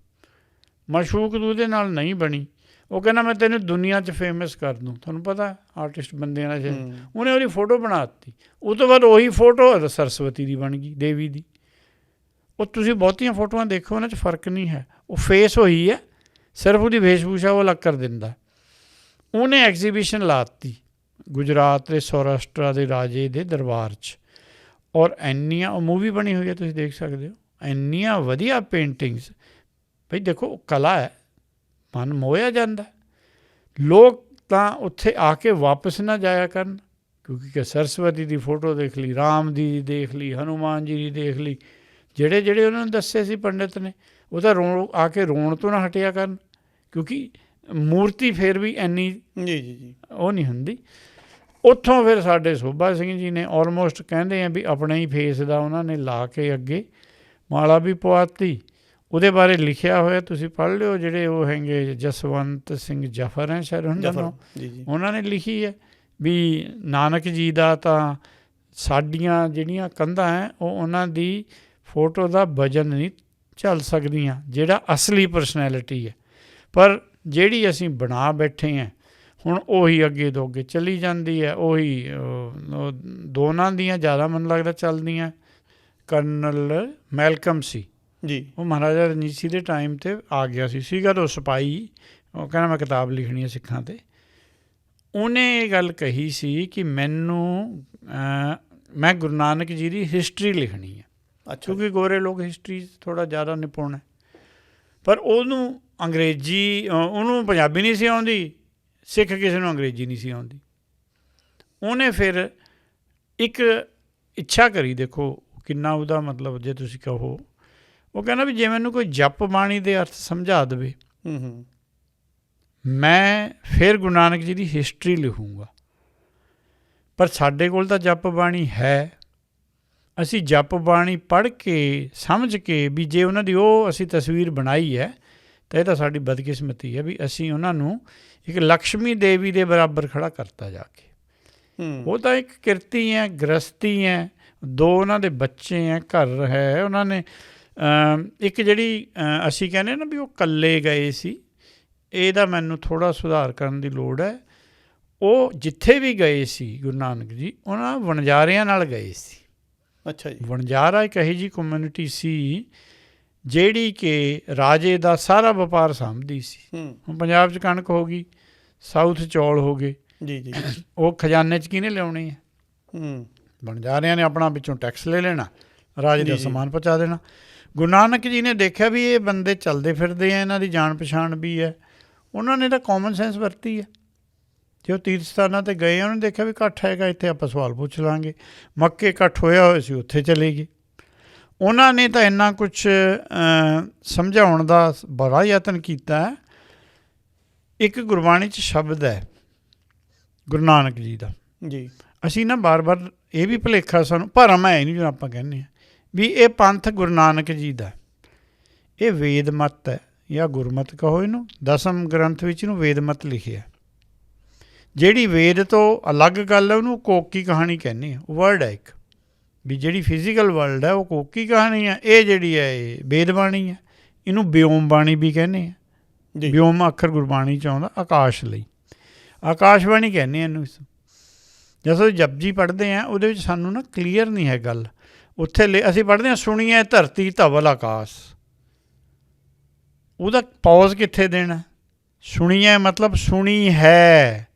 Speaker 2: ਮਸ਼ੂਕ ਉਹਦੇ ਨਾਲ ਨਹੀਂ ਬਣੀ। ਉਹ ਕਹਿੰਦਾ ਮੈਂ ਤੈਨੂੰ ਦੁਨੀਆ 'ਚ ਫੇਮਸ ਕਰ ਦੂੰ। ਤੁਹਾਨੂੰ ਪਤਾ ਆਰਟਿਸਟ ਬੰਦਿਆਂ ਨਾਲ। ਉਹਨੇ ਉਹਦੀ ਫੋਟੋ ਬਣਾਤੀ ਉਹ ਤੋਂ ਬਾਅਦ ਉਹੀ ਫੋਟੋ ਸਰਸਵਤੀ ਦੀ ਬਣ ਗਈ ਦੇਵੀ ਦੀ। ਉਹ ਤੁਸੀਂ ਬਹੁਤੀਆਂ ਫੋਟੋਆਂ ਦੇਖੋ ਉਹਨਾਂ 'ਚ ਫ਼ਰਕ ਨਹੀਂ ਹੈ। ਉਹ ਫੇਸ ਹੋਈ ਹੈ ਸਿਰਫ ਉਹਦੀ ਵੇਸ਼ਭੂਸ਼ਾ ਉਹ ਅਲੱਗ ਕਰ ਦਿੰਦਾ। ਉਹਨੇ ਐਗਜ਼ੀਬਿਸ਼ਨ ਲਾਤੀ ਗੁਜਰਾਤ ਦੇ ਸੌਰਾਸ਼ਟਰਾ ਦੇ ਰਾਜੇ ਦੇ ਦਰਬਾਰ 'ਚ। ਔਰ ਇੰਨੀਆਂ ਉਹ ਮੂਵੀ ਬਣੀ ਹੋਈ ਹੈ ਤੁਸੀਂ ਦੇਖ ਸਕਦੇ ਹੋ। ਇੰਨੀਆਂ ਵਧੀਆ ਪੇਂਟਿੰਗਸ ਭਈ ਦੇਖੋ ਕਲਾ ਹੈ। ਮਨ ਮੋਇਆ ਜਾਂਦਾ। ਲੋਕ ਤਾਂ ਉੱਥੇ ਆ ਕੇ ਵਾਪਸ ਨਾ ਜਾਇਆ ਕਰਨ ਕਿਉਂਕਿ ਕਿ ਸਰਸਵਤੀ ਦੀ ਫੋਟੋ ਦੇਖ ਲਈ ਰਾਮ ਦੀ ਦੇਖ ਲਈ ਹਨੂਮਾਨ ਜੀ ਦੀ ਦੇਖ ਲਈ। ਜਿਹੜੇ ਜਿਹੜੇ ਉਹਨਾਂ ਨੇ ਦੱਸੇ ਸੀ ਪੰਡਿਤ ਨੇ ਉਹ ਤਾਂ ਰੋ ਆ ਕੇ ਰੋਣ ਤੋਂ ਨਾ ਹਟਿਆ ਕਰਨ ਕਿਉਂਕਿ ਮੂਰਤੀ ਫੇਰ ਵੀ
Speaker 1: ਜੀ ਜੀ ਜੀ।
Speaker 2: ਉਹ ਨਹੀਂ ਹੁੰਦੀ। ਉੱਥੋਂ ਫਿਰ ਸਾਡੇ ਸੋਭਾ ਸਿੰਘ ਜੀ ਨੇ ਆਲਮੋਸਟ ਕਹਿੰਦੇ ਆ ਵੀ ਆਪਣੇ ਹੀ ਫੇਸ ਦਾ ਉਹਨਾਂ ਨੇ ਲਾ ਕੇ ਅੱਗੇ ਮਾਲਾ ਵੀ ਪਵਾਤੀ। ਉਹਦੇ ਬਾਰੇ ਲਿਖਿਆ ਹੋਇਆ ਤੁਸੀਂ ਪੜ੍ਹ ਲਿਓ ਜਿਹੜੇ ਉਹ ਹੈਗੇ ਜਸਵੰਤ ਸਿੰਘ ਜਫਰ ਹੈ ਸ਼ਾਇਦ ਉਹਨਾਂ ਦਾ ਉਹਨਾਂ ਨੇ ਲਿਖੀ ਹੈ ਵੀ ਨਾਨਕ ਜੀ ਦਾ ਤਾਂ ਸਾਡੀਆਂ ਜਿਹੜੀਆਂ ਕੰਧਾਂ ਹੈ ਉਹ ਉਹਨਾਂ ਦੀ ਫੋਟੋ ਦਾ ਵਜਨ ਨਹੀਂ ਚੱਲ ਸਕਦੀਆਂ ਜਿਹੜਾ ਅਸਲੀ ਪਰਸਨੈਲਿਟੀ ਹੈ। ਪਰ ਜਿਹੜੀ ਅਸੀਂ ਬਣਾ ਬੈਠੇ ਹਾਂ ਹੁਣ ਉਹੀ ਅੱਗੇ ਤੋਂ ਅੱਗੇ ਚੱਲੀ ਜਾਂਦੀ ਹੈ ਉਹੀ ਦੋਨਾਂ ਦੀਆਂ ਜ਼ਿਆਦਾ ਮਨ ਲੱਗਦਾ ਚੱਲਦੀਆਂ ਕਰਨਲ ਮੈਲਕਮ ਸੀ।
Speaker 1: ਜੀ।
Speaker 2: ਉਹ ਮਹਾਰਾਜਾ ਰਣਜੀਤ ਸਿੰਘ ਦੇ ਟਾਈਮ ਤੇ ਆ ਗਿਆ ਸੀ ਸੀਗਾ ਉਹ ਸਿਪਾਹੀ ਉਹ ਕਹਿੰਦਾ ਮੈਂ ਕਿਤਾਬ ਲਿਖਣੀ ਹੈ ਸਿੱਖਾਂ ਤੇ। ਉਹਨੇ ਇਹ ਗੱਲ ਕਹੀ ਸੀ ਕਿ ਮੈਨੂੰ ਮੈਂ ਗੁਰੂ ਨਾਨਕ ਜੀ ਦੀ ਹਿਸਟਰੀ ਲਿਖਣੀ ਹੈ।
Speaker 1: ਅੱਛਾ।
Speaker 2: ਕਿਉਂਕਿ ਗੋਰੇ ਲੋਕ ਹਿਸਟਰੀ ਥੋੜਾ ਜ਼ਿਆਦਾ ਨਿਪੁੰਨ ਹੈ। ਪਰ ਉਹਨੂੰ ਅੰਗਰੇਜ਼ੀ ਉਹਨੂੰ ਪੰਜਾਬੀ ਨਹੀਂ ਸੀ ਆਉਂਦੀ। ਸਿੱਖ ਕਿਸੇ ਨੂੰ ਅੰਗਰੇਜ਼ੀ ਨਹੀਂ ਸੀ ਆਉਂਦੀ। ਉਹਨੇ ਫਿਰ ਇੱਕ ਇੱਛਾ ਕਰੀ ਦੇਖੋ ਕਿੰਨਾ ਉਹਦਾ ਮਤਲਬ ਜੇ ਤੁਸੀਂ ਕਹੋ। ਉਹ ਕਹਿੰਦਾ ਵੀ ਜੇ ਮੈਨੂੰ ਕੋਈ ਜਪ ਬਾਣੀ ਦੇ ਅਰਥ ਸਮਝਾ ਦੇਵੇ
Speaker 1: ਹੂੰ ਹੂੰ।
Speaker 2: ਮੈਂ ਫਿਰ ਗੁਰੂ ਨਾਨਕ ਜੀ ਦੀ ਹਿਸਟਰੀ ਲਿਖੂੰਗਾ। ਪਰ ਸਾਡੇ ਕੋਲ ਤਾਂ ਜਪ ਬਾਣੀ ਹੈ। ਅਸੀਂ ਜਪ ਬਾਣੀ ਪੜ੍ਹ ਕੇ ਸਮਝ ਕੇ ਵੀ ਜੇ ਉਹਨਾਂ ਦੀ ਉਹ ਅਸੀਂ ਤਸਵੀਰ ਬਣਾਈ ਹੈ ਤਾਂ ਇਹ ਤਾਂ ਸਾਡੀ ਬਦਕਿਸਮਤੀ ਹੈ ਵੀ ਅਸੀਂ ਉਹਨਾਂ ਨੂੰ ਇੱਕ ਲక్ష్ਮੀ ਦੇਵੀ ਦੇ ਬਰਾਬਰ ਖੜਾ ਕਰਤਾ ਜਾ ਕੇ। ਉਹ ਤਾਂ ਇੱਕ ਕਿਰਤੀ ਹੈ ਗ੍ਰਸਤੀ ਹੈ ਦੋ ਉਹਨਾਂ ਦੇ ਬੱਚੇ ਹੈ ਘਰ ਹੈ ਉਹਨਾਂ ਨੇ ਇੱਕ ਜਿਹੜੀ ਅਸੀਂ ਕਹਿੰਦੇ ਨਾ ਵੀ ਉਹ ਇਕੱਲੇ ਗਏ ਸੀ ਇਹਦਾ ਮੈਨੂੰ ਥੋੜਾ ਸੁਧਾਰ ਕਰਨ ਦੀ ਲੋੜ ਹੈ ਉਹ ਜਿੱਥੇ ਵੀ ਗਏ ਸੀ ਗੁਰੂ ਨਾਨਕ ਜੀ ਉਹਨਾਂ ਵਣਜਾਰਿਆਂ ਨਾਲ ਗਏ ਸੀ।
Speaker 1: ਅੱਛਾ ਜੀ।
Speaker 2: ਵਣਜਾਰਾ ਇੱਕ ਇਹੋ ਜਿਹੀ ਕਮਿਊਨਿਟੀ ਸੀ ਜਿਹੜੀ ਕਿ ਰਾਜੇ ਦਾ ਸਾਰਾ ਵਪਾਰ ਸਾਂਭਦੀ ਸੀ। ਹੁਣ ਪੰਜਾਬ 'ਚ ਕਣਕ ਹੋ ਗਈ ਸਾਊਥ ਚੌਲ ਹੋ ਗਏ।
Speaker 1: ਜੀ ਜੀ
Speaker 2: ਉਹ ਖਜ਼ਾਨੇ 'ਚ ਕਿਹਨੇ ਲਿਆਉਣੇ ਹੈ।
Speaker 1: ਹੂੰ
Speaker 2: ਬਣਜਾਰਿਆਂ ਨੇ ਆਪਣਾ ਵਿੱਚੋਂ ਟੈਕਸ ਲੈ ਲੈਣਾ ਰਾਜ
Speaker 1: ਜੀ,
Speaker 2: ਦਾ
Speaker 1: ਜੀ।
Speaker 2: ਸਮਾਨ ਪਹੁੰਚਾ ਦੇਣਾ। ਗੁਰੂ ਨਾਨਕ ਜੀ ਨੇ ਦੇਖਿਆ ਵੀ ਇਹ ਬੰਦੇ ਚੱਲਦੇ ਫਿਰਦੇ ਆ ਇਹਨਾਂ ਦੀ ਜਾਣ ਪਛਾਣ ਵੀ ਹੈ। ਉਹਨਾਂ ਨੇ ਤਾਂ ਕਾਮਨ ਸੈਂਸ ਵਰਤੀ ਹੈ। ਜੇ ਉਹ ਤੀਰਥ ਸਥਾਨਾਂ ਤੇ ਗਏ ਉਹਨਾਂ ਨੇ ਦੇਖਿਆ ਵੀ ਇਕੱਠ ਹੈਗਾ ਇੱਥੇ ਆਪਾਂ ਸਵਾਲ ਪੁੱਛ ਲਾਂਗੇ। ਮੱਕੇ ਇਕੱਠ ਹੋਇਆ ਹੋਇਆ ਸੀ ਉੱਥੇ ਚਲੇ ਗਏ। ਉਹਨਾਂ ਨੇ ਤਾਂ ਇੰਨਾ ਕੁਝ ਸਮਝਾਉਣ ਦਾ ਬੜਾ ਯਤਨ ਕੀਤਾ ਹੈ। ਇੱਕ ਗੁਰਬਾਣੀ 'ਚ ਸ਼ਬਦ ਹੈ ਗੁਰੂ ਨਾਨਕ ਜੀ ਦਾ।
Speaker 1: ਜੀ।
Speaker 2: ਅਸੀਂ ਨਾ ਬਾਰ-ਬਾਰ ਇਹ ਵੀ ਭੁਲੇਖਾ ਸਾਨੂੰ ਭਰਮ ਹੈ ਨਹੀਂ ਜੋ ਆਪਾਂ ਕਹਿੰਦੇ ਆ ਵੀ ਇਹ ਪੰਥ ਗੁਰੂ ਨਾਨਕ ਜੀ ਦਾ ਇਹ ਵੇਦ ਮਤ ਹੈ ਜਾਂ ਗੁਰਮਤ ਕਹੋ ਇਹਨੂੰ ਦਸਮ ਗ੍ਰੰਥ ਵਿੱਚ ਇਹਨੂੰ ਵੇਦ ਮਤ ਲਿਖਿਆ ਜਿਹੜੀ ਵੇਦ ਤੋਂ ਅਲੱਗ ਗੱਲ ਹੈ ਉਹਨੂੰ ਕੋਕੀ ਕਹਾਣੀ ਕਹਿੰਦੇ ਆ ਵਰਡ ਹੈ ਇੱਕ। ਵੀ ਜਿਹੜੀ ਫਿਜ਼ੀਕਲ ਵਰਲਡ ਹੈ ਉਹ ਕੋਕੀ ਕਹਾਣੀ ਹੈ ਇਹ ਜਿਹੜੀ ਹੈ ਇਹ ਵੇਦ ਬਾਣੀ ਹੈ। ਇਹਨੂੰ ਬਿਓਮ ਬਾਣੀ ਵੀ ਕਹਿੰਦੇ ਆ।
Speaker 1: ਜੀ।
Speaker 2: ਵਿਓਮ ਅੱਖਰ ਗੁਰਬਾਣੀ ਚ ਆਉਂਦਾ ਆਕਾਸ਼ ਲਈ। ਆਕਾਸ਼ਬਾਣੀ ਕਹਿੰਦੇ ਆ ਇਹਨੂੰ ਜਦੋਂ ਜਪਜੀ ਪੜ੍ਹਦੇ ਆ ਉਹਦੇ ਵਿੱਚ ਸਾਨੂੰ ਨਾ ਕਲੀਅਰ ਨਹੀਂ ਹੈ ਗੱਲ। ਉੱਥੇ ਲਿ- ਅਸੀਂ ਪੜ੍ਹਦੇ ਆ ਸੁਣੀਏ ਧਰਤੀ ਧਵਲ ਆਕਾਸ਼। ਉਹਦਾ ਪੌਜ਼ ਕਿੱਥੇ ਦੇਣਾ? ਸੁਣੀਏ ਮਤਲਬ ਸੁਣੀ ਹੈ।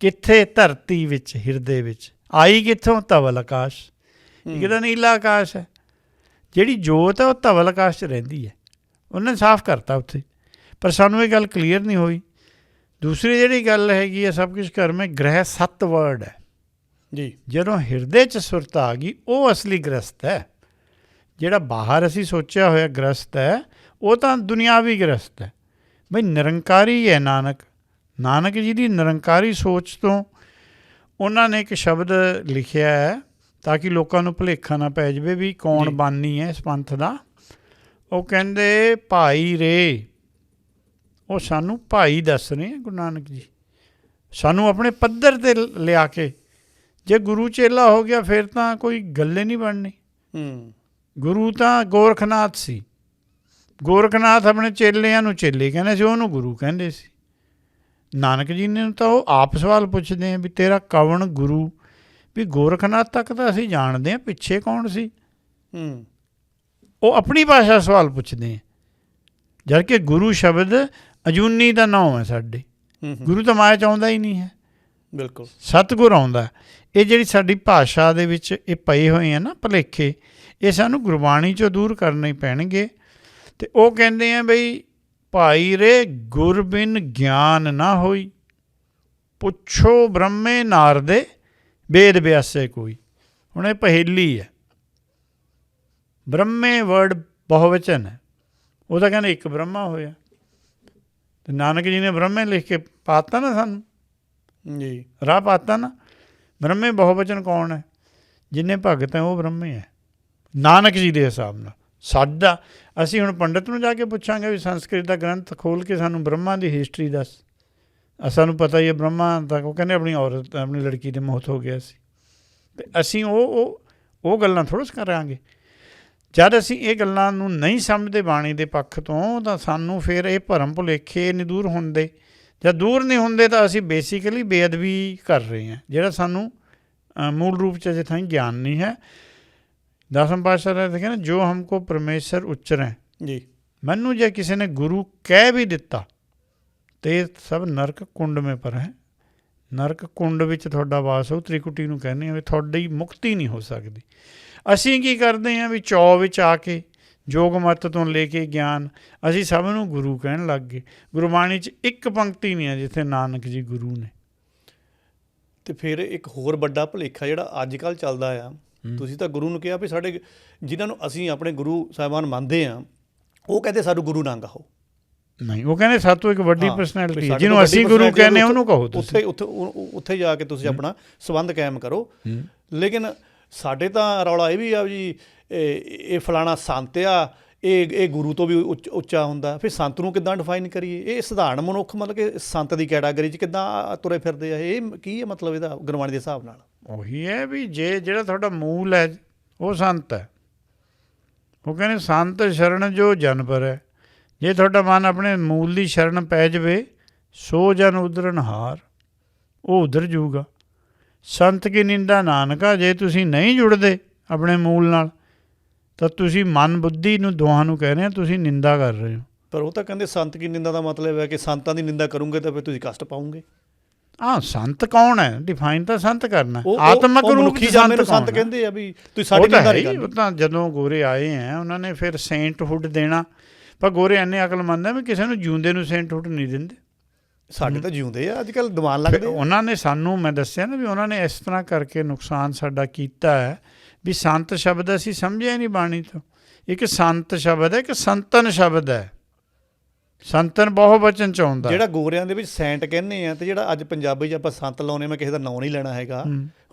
Speaker 2: ਕਿੱਥੇ? ਧਰਤੀ ਵਿੱਚ ਹਿਰਦੇ ਵਿੱਚ। ਆਈ ਕਿੱਥੋਂ? ਧਵਲ ਆਕਾਸ਼। ਇਹ ਤਾਂ ਨੀਲਾ ਆਕਾਸ਼ ਹੈ। ਜਿਹੜੀ ਜੋਤ ਹੈ ਉਹ ਧਵਲ ਆਕਾਸ਼ 'ਚ ਰਹਿੰਦੀ ਹੈ। ਉਹਨੇ ਸਾਫ਼ ਕਰਤਾ ਉੱਥੇ। ਪਰ ਸਾਨੂੰ ਇਹ ਗੱਲ ਕਲੀਅਰ ਨਹੀਂ ਹੋਈ। ਦੂਸਰੀ ਜਿਹੜੀ ਗੱਲ ਹੈਗੀ ਹੈ ਸਭ ਕੁਝ ਘਰ ਮੈਂ ਗ੍ਰਹਿ ਸੱਤ ਵਰਡ ਹੈ।
Speaker 1: ਜੀ।
Speaker 2: ਜਦੋਂ ਹਿਰਦੇ 'ਚ ਸੁਰਤ ਆ ਗਈ ਉਹ ਅਸਲੀ ਗ੍ਰਸਤ ਹੈ। ਜਿਹੜਾ ਬਾਹਰ ਅਸੀਂ ਸੋਚਿਆ ਹੋਇਆ ਗ੍ਰਸਤ ਹੈ ਉਹ ਤਾਂ ਦੁਨਿਆਵੀ ਗ੍ਰਸਤ ਹੈ। ਬਈ ਨਿਰੰਕਾਰੀ ਹੈ ਨਾਨਕ। ਨਾਨਕ ਜੀ ਦੀ ਨਿਰੰਕਾਰੀ ਸੋਚ ਤੋਂ ਉਹਨਾਂ ਨੇ ਇੱਕ ਸ਼ਬਦ ਲਿਖਿਆ ਹੈ ਤਾਂ ਕਿ ਲੋਕਾਂ ਨੂੰ ਭੁਲੇਖਾ ਨਾ ਪੈ ਜਾਵੇ ਵੀ ਕੌਣ। ਬਾਨੀ ਹੈ ਇਸ ਪੰਥ ਦਾ। ਉਹ ਕਹਿੰਦੇ ਭਾਈ ਰੇ। ਉਹ ਸਾਨੂੰ ਭਾਈ ਦੱਸ ਰਹੇ ਗੁਰੂ ਨਾਨਕ ਜੀ। ਸਾਨੂੰ ਆਪਣੇ ਪੱਧਰ ਤੇ ਲਿਆ ਕੇ ਜੇ ਗੁਰੂ ਚੇਲਾ ਹੋ ਗਿਆ ਫਿਰ ਤਾਂ ਕੋਈ ਗੱਲੇ ਨਹੀਂ ਬਣਨੀ।
Speaker 1: ਹੂੰ।
Speaker 2: ਗੁਰੂ ਤਾਂ ਗੋਰਖਨਾਥ ਸੀ। ਗੋਰਖਨਾਥ ਆਪਣੇ ਚੇਲਿਆਂ ਨੂੰ ਚੇਲੇ ਕਹਿੰਦੇ ਸੀ ਉਹਨੂੰ ਗੁਰੂ ਕਹਿੰਦੇ ਸੀ। ਨਾਨਕ ਜੀ ਨੇ ਤਾਂ ਉਹ ਆਪ ਸਵਾਲ ਪੁੱਛਦੇ ਆ ਵੀ ਤੇਰਾ ਕਵਣ ਗੁਰੂ? ਵੀ ਗੋਰਖਨਾਥ ਤੱਕ ਤਾਂ ਅਸੀਂ ਜਾਣਦੇ ਆ ਪਿੱਛੇ ਕੌਣ ਸੀ।
Speaker 1: ਹੂੰ।
Speaker 2: ਉਹ ਆਪਣੀ ਭਾਸ਼ਾ ਸਵਾਲ ਪੁੱਛਦੇ ਆ। ਜਦ ਕਿ ਗੁਰੂ ਸ਼ਬਦ ਅਜੂਨੀ ਦਾ ਨਾਮ ਹੈ ਸਾਡੇ। ਗੁਰੂ ਤਾਂ ਮਾਇਆ ਚ ਆਉਂਦਾ ਹੀ ਨਹੀਂ ਹੈ।
Speaker 1: ਬਿਲਕੁਲ।
Speaker 2: ਸਤਿਗੁਰ ਆਉਂਦਾ। ਇਹ ਜਿਹੜੀ ਸਾਡੀ ਭਾਸ਼ਾ ਦੇ ਵਿੱਚ ਇਹ ਪਏ ਹੋਏ ਆ ਨਾ ਭਲੇਖੇ ਇਹ ਸਾਨੂੰ ਗੁਰਬਾਣੀ ਚੋਂ ਦੂਰ ਕਰਨੇ ਪੈਣਗੇ। ਤੇ ਉਹ ਕਹਿੰਦੇ ਆ ਬਈ ਭਾਈ ਰੇ ਗੁਰ ਬਿਨ ਗਿਆਨ ਨਾ ਹੋਈ। ਪੁੱਛੋ ਬ੍ਰਹਮੇ ਨਾਰਦੇ ਵੇਦ ਵਿਆਸੇ ਕੋਈ। ਹੁਣ ਇਹ ਪਹੇਲੀ ਹੈ। ਬ੍ਰਹਮੇ ਵਰਡ ਬਹੁਵਚਨ ਹੈ। ਉਹ ਤਾਂ ਕਹਿੰਦੇ ਇੱਕ ਬ੍ਰਹਮਾ ਹੋਇਆ। ਤੇ ਨਾਨਕ ਜੀ ਨੇ ਬ੍ਰਹਮੇ ਲਿਖ ਕੇ ਪਾਤਾ ਨਾ ਸਾਨੂੰ?
Speaker 1: ਜੀ।
Speaker 2: ਰਾਹ ਪਾਤਾ ਨਾ? ਬ੍ਰਹਮੇ ਬਹੁਵਚਨ ਕੌਣ ਹੈ? ਜਿੰਨੇ ਭਗਤ ਹੈ ਉਹ ਬ੍ਰਹਮੇ ਹੈ। ਨਾਨਕ ਜੀ ਦੇ ਹਿਸਾਬ ਨਾਲ। ਸਾਡਾ ਅਸੀਂ ਹੁਣ ਪੰਡਤ ਨੂੰ ਜਾ ਕੇ ਪੁੱਛਾਂਗੇ ਵੀ ਸੰਸਕ੍ਰਿਤ ਦਾ ਗ੍ਰੰਥ ਖੋਲ ਕੇ ਸਾਨੂੰ ਬ੍ਰਹਮਾ ਦੀ ਹਿਸਟਰੀ ਦੱਸ। ਸਾਨੂੰ ਪਤਾ ਹੀ ਹੈ ਬ੍ਰਹਮਾ ਤਾਂ ਉਹ ਕਹਿੰਦੇ ਆਪਣੀ ਔਰਤ ਆਪਣੀ ਲੜਕੀ ਦੇ ਮੌਤ ਹੋ ਗਿਆ ਸੀ। ਤੇ ਅਸੀਂ ਉਹ ਉਹ ਉਹ ਗੱਲਾਂ ਥੋੜ੍ਹਾ ਕਰਾਂਗੇ। ਜਦ ਅਸੀਂ ਇਹ ਗੱਲਾਂ ਨੂੰ ਨਹੀਂ ਸਮਝਦੇ ਬਾਣੀ ਦੇ ਪੱਖ ਤੋਂ ਤਾਂ ਸਾਨੂੰ ਫਿਰ ਇਹ ਭਰਮ ਭੁਲੇਖੇ ਨਹੀਂ ਦੂਰ ਹੁੰਦੇ। ਜਦ ਦੂਰ ਨਹੀਂ ਹੁੰਦੇ ਤਾਂ ਅਸੀਂ ਬੇਸਿਕਲੀ ਬੇਅਦਬੀ ਕਰ ਰਹੇ ਹਾਂ ਜਿਹੜਾ ਸਾਨੂੰ ਮੂਲ ਰੂਪ ਚ ਅਜੇ ਤਾਈਂ ਗਿਆਨ ਨਹੀਂ ਹੈ। ਦਸਮ ਪਾਤਸ਼ਾਹ ਨੇ ਦੇਖਿਆ ਨਾ ਜੋ ਹਮਕੋ ਪਰਮੇਸ਼ਰ ਉਚਰੈ
Speaker 1: ਜੀ।
Speaker 2: ਮੈਨੂੰ ਜੇ ਕਿਸੇ ਨੇ ਗੁਰੂ ਕਹਿ ਵੀ ਦਿੱਤਾ ਤੇ ਸਭ ਨਰਕ ਕੁੰਡ ਮੇ ਪਰ ਹੈ। ਨਰਕ ਕੁੰਡ ਵਿੱਚ ਤੁਹਾਡਾ ਵਾਸ ਹੋ ਤ੍ਰਿਕੁਟੀ ਨੂੰ ਕਹਿੰਦੇ ਆ ਵੀ ਤੁਹਾਡੀ ਮੁਕਤੀ ਨਹੀਂ ਹੋ ਸਕਦੀ। ਅਸੀਂ ਕੀ ਕਰਦੇ ਆ ਵੀ ਚੌ ਵਿੱਚ ਆ ਕੇ ਜੋਗ ਮਤ ਤੋਂ ਲੈ ਕੇ ਗਿਆਨ ਅਸੀਂ ਸਭ ਨੂੰ ਗੁਰੂ ਕਹਿਣ ਲੱਗ ਗਏ। ਗੁਰਬਾਣੀ 'ਚ ਇੱਕ ਪੰਕਤੀ ਨਹੀਂ ਹੈ ਜਿੱਥੇ ਨਾਨਕ ਜੀ ਗੁਰੂ ਨੇ।
Speaker 1: ਤੇ ਫਿਰ ਇੱਕ ਹੋਰ ਵੱਡਾ ਭੁਲੇਖਾ ਜਿਹੜਾ ਅੱਜ ਕੱਲ ਚੱਲਦਾ ਆ ਤੁਸੀਂ ਤਾਂ ਗੁਰੂ ਨੂੰ ਕਿਹਾ ਵੀ ਸਾਡੇ ਜਿਨ੍ਹਾਂ ਨੂੰ ਅਸੀਂ ਆਪਣੇ ਗੁਰੂ ਸਾਹਿਬਾਨ ਮੰਨਦੇ ਆ ਉਹ ਕਹਿੰਦੇ ਸਾਨੂੰ ਗੁਰੂ ਨਾ ਕਹੋ
Speaker 2: ਨਹੀਂ ਉਹ ਕਹਿੰਦੇ ਸਾਤੋਂ ਇੱਕ ਵੱਡੀ ਪਰਸਨੈਲਿਟੀ ਹੈ ਜਿਹਨੂੰ ਅਸੀਂ ਗੁਰੂ ਕਹਿੰਦੇ ਉਹਨੂੰ ਕਹੋ ਤੁਸੀਂ।
Speaker 1: ਉੱਥੇ ਉੱਥੇ ਜਾ ਕੇ ਤੁਸੀਂ ਆਪਣਾ ਸਬੰਧ ਕਾਇਮ ਕਰੋ। ਲੇਕਿਨ ਸਾਡੇ ਤਾਂ ਰੌਲਾ ਇਹ ਵੀ ਆ ਜੀ ਇਹ ਫਲਾਣਾ ਸੰਤ ਆ ਇਹ ਇਹ ਗੁਰੂ ਤੋਂ ਵੀ ਉੱਚ- ਹੁੰਦਾ। ਫਿਰ ਸੰਤ ਨੂੰ ਕਿੱਦਾਂ ਡਿਫਾਈਨ ਕਰੀਏ? ਇਹ ਸਧਾਰਨ ਮਨੁੱਖ ਮਤਲਬ ਕਿ ਸੰਤ ਦੀ ਕੈਟਾਗਰੀ 'ਚ ਕਿੱਦਾਂ ਤੁਰੇ ਫਿਰਦੇ ਆ? ਇਹ ਕੀ ਹੈ ਮਤਲਬ ਇਹਦਾ ਗੁਰਬਾਣੀ ਦੇ ਹਿਸਾਬ ਨਾਲ?
Speaker 2: ਉਹੀ ਹੈ ਵੀ ਜੇ ਜਿਹੜਾ ਤੁਹਾਡਾ ਮੂਲ ਹੈ ਉਹ ਸੰਤ ਹੈ। ਉਹ ਕਹਿੰਦੇ ਸੰਤ ਸ਼ਰਨ ਜੋ ਜਨ ਪਰ ਹੈ ਜੇ ਤੁਹਾਡਾ ਮਨ ਆਪਣੇ ਮੂਲ ਦੀ ਸ਼ਰਨ ਪੈ ਜਵੇ ਸੋ ਜਨ ਉਦਰਨ ਹਾਰ ਉਹ ਉਧਰ ਜੂਗਾ। ਸੰਤ ਕੀ ਨਿੰਦਾ ਨਾਨਕਾ ਜੇ ਤੁਸੀਂ ਨਹੀਂ ਜੁੜਦੇ ਆਪਣੇ ਮੂਲ ਨਾਲ ਤਾਂ ਤੁਸੀਂ ਮਨ ਬੁੱਧੀ ਨੂੰ ਦੋਹਾਂ ਨੂੰ ਕਹਿ ਰਹੇ ਹੋ ਤੁਸੀਂ ਨਿੰਦਾ ਕਰ ਰਹੇ ਹੋ।
Speaker 1: ਪਰ ਉਹ ਤਾਂ ਕਹਿੰਦੇ ਸੰਤ ਕੀ ਨਿੰਦਾ ਦਾ ਮਤਲਬ ਹੈ ਕਿ ਸੰਤਾਂ ਦੀ ਨਿੰਦਾ ਕਰੋਗੇ ਤਾਂ ਫਿਰ ਤੁਸੀਂ ਕਸ਼ਟ ਪਾਓਗੇ।
Speaker 2: ਹਾਂ ਸੰਤ ਕੌਣ ਹੈ? ਡਿਫਾਈਨ ਤਾਂ ਸੰਤ ਕਰਨਾ ਆਤਮਕ ਰੂਪ
Speaker 1: ਨੂੰ
Speaker 2: ਸੰਤ
Speaker 1: ਸੰਤ? ਕਹਿੰਦੇ ਆ ਵੀ ਤੁਸੀਂ ਸਾਡੀ ਨਿੰਦਾ ਨਹੀਂ
Speaker 2: ਉਹ ਤਾਂ ਜਦੋਂ ਗੋਰੇ ਆਏ ਆ ਉਹਨਾਂ ਨੇ ਫਿਰ ਸੇਂਟਹੁੱਡ ਦੇਣਾ। ਪਰ ਗੋਰੇ ਇੰਨੇ ਅਕਲਮੰਦ ਆ ਵੀ ਕਿਸੇ ਨੂੰ ਜਿਉਂਦੇ ਨੂੰ ਸੇਂਟਹੁੱਡ ਨਹੀਂ ਦਿੰਦੇ।
Speaker 1: ਸਾਡੇ ਤਾਂ ਜਿਉਂਦੇ ਆ ਅੱਜ ਕੱਲ ਦੀਵਾਨ
Speaker 2: ਫਿਰ
Speaker 1: ਲੱਗਦੇ।
Speaker 2: ਉਹਨਾਂ ਨੇ ਸਾਨੂੰ ਮੈਂ ਦੱਸਿਆ ਨਾ ਵੀ ਉਹਨਾਂ ਨੇ ਇਸ ਤਰ੍ਹਾਂ ਕਰਕੇ ਨੁਕਸਾਨ ਸਾਡਾ ਕੀਤਾ ਹੈ ਵੀ ਸੰਤ ਸ਼ਬਦ ਅਸੀਂ ਸਮਝਿਆ ਨਹੀਂ ਬਾਣੀ ਤੋਂ। ਇੱਕ ਸੰਤ ਸ਼ਬਦ ਹੈ ਇੱਕ ਸੰਤਨ ਸ਼ਬਦ ਹੈ। ਸੰਤਨ ਬਹੁ ਵਚਨ ਚ ਆਉਂਦਾ।
Speaker 1: ਜਿਹੜਾ ਗੋਰਿਆਂ ਦੇ ਵਿੱਚ ਸੈਂਟ ਕਹਿੰਦੇ ਆ ਤੇ ਜਿਹੜਾ ਅੱਜ ਪੰਜਾਬੀ 'ਚ ਆਪਾਂ ਸੰਤ ਲਾਉਨੇ ਮੈਂ ਕਿਸੇ ਦਾ ਨਾਂ ਨਹੀਂ ਲੈਣਾ ਹੈਗਾ।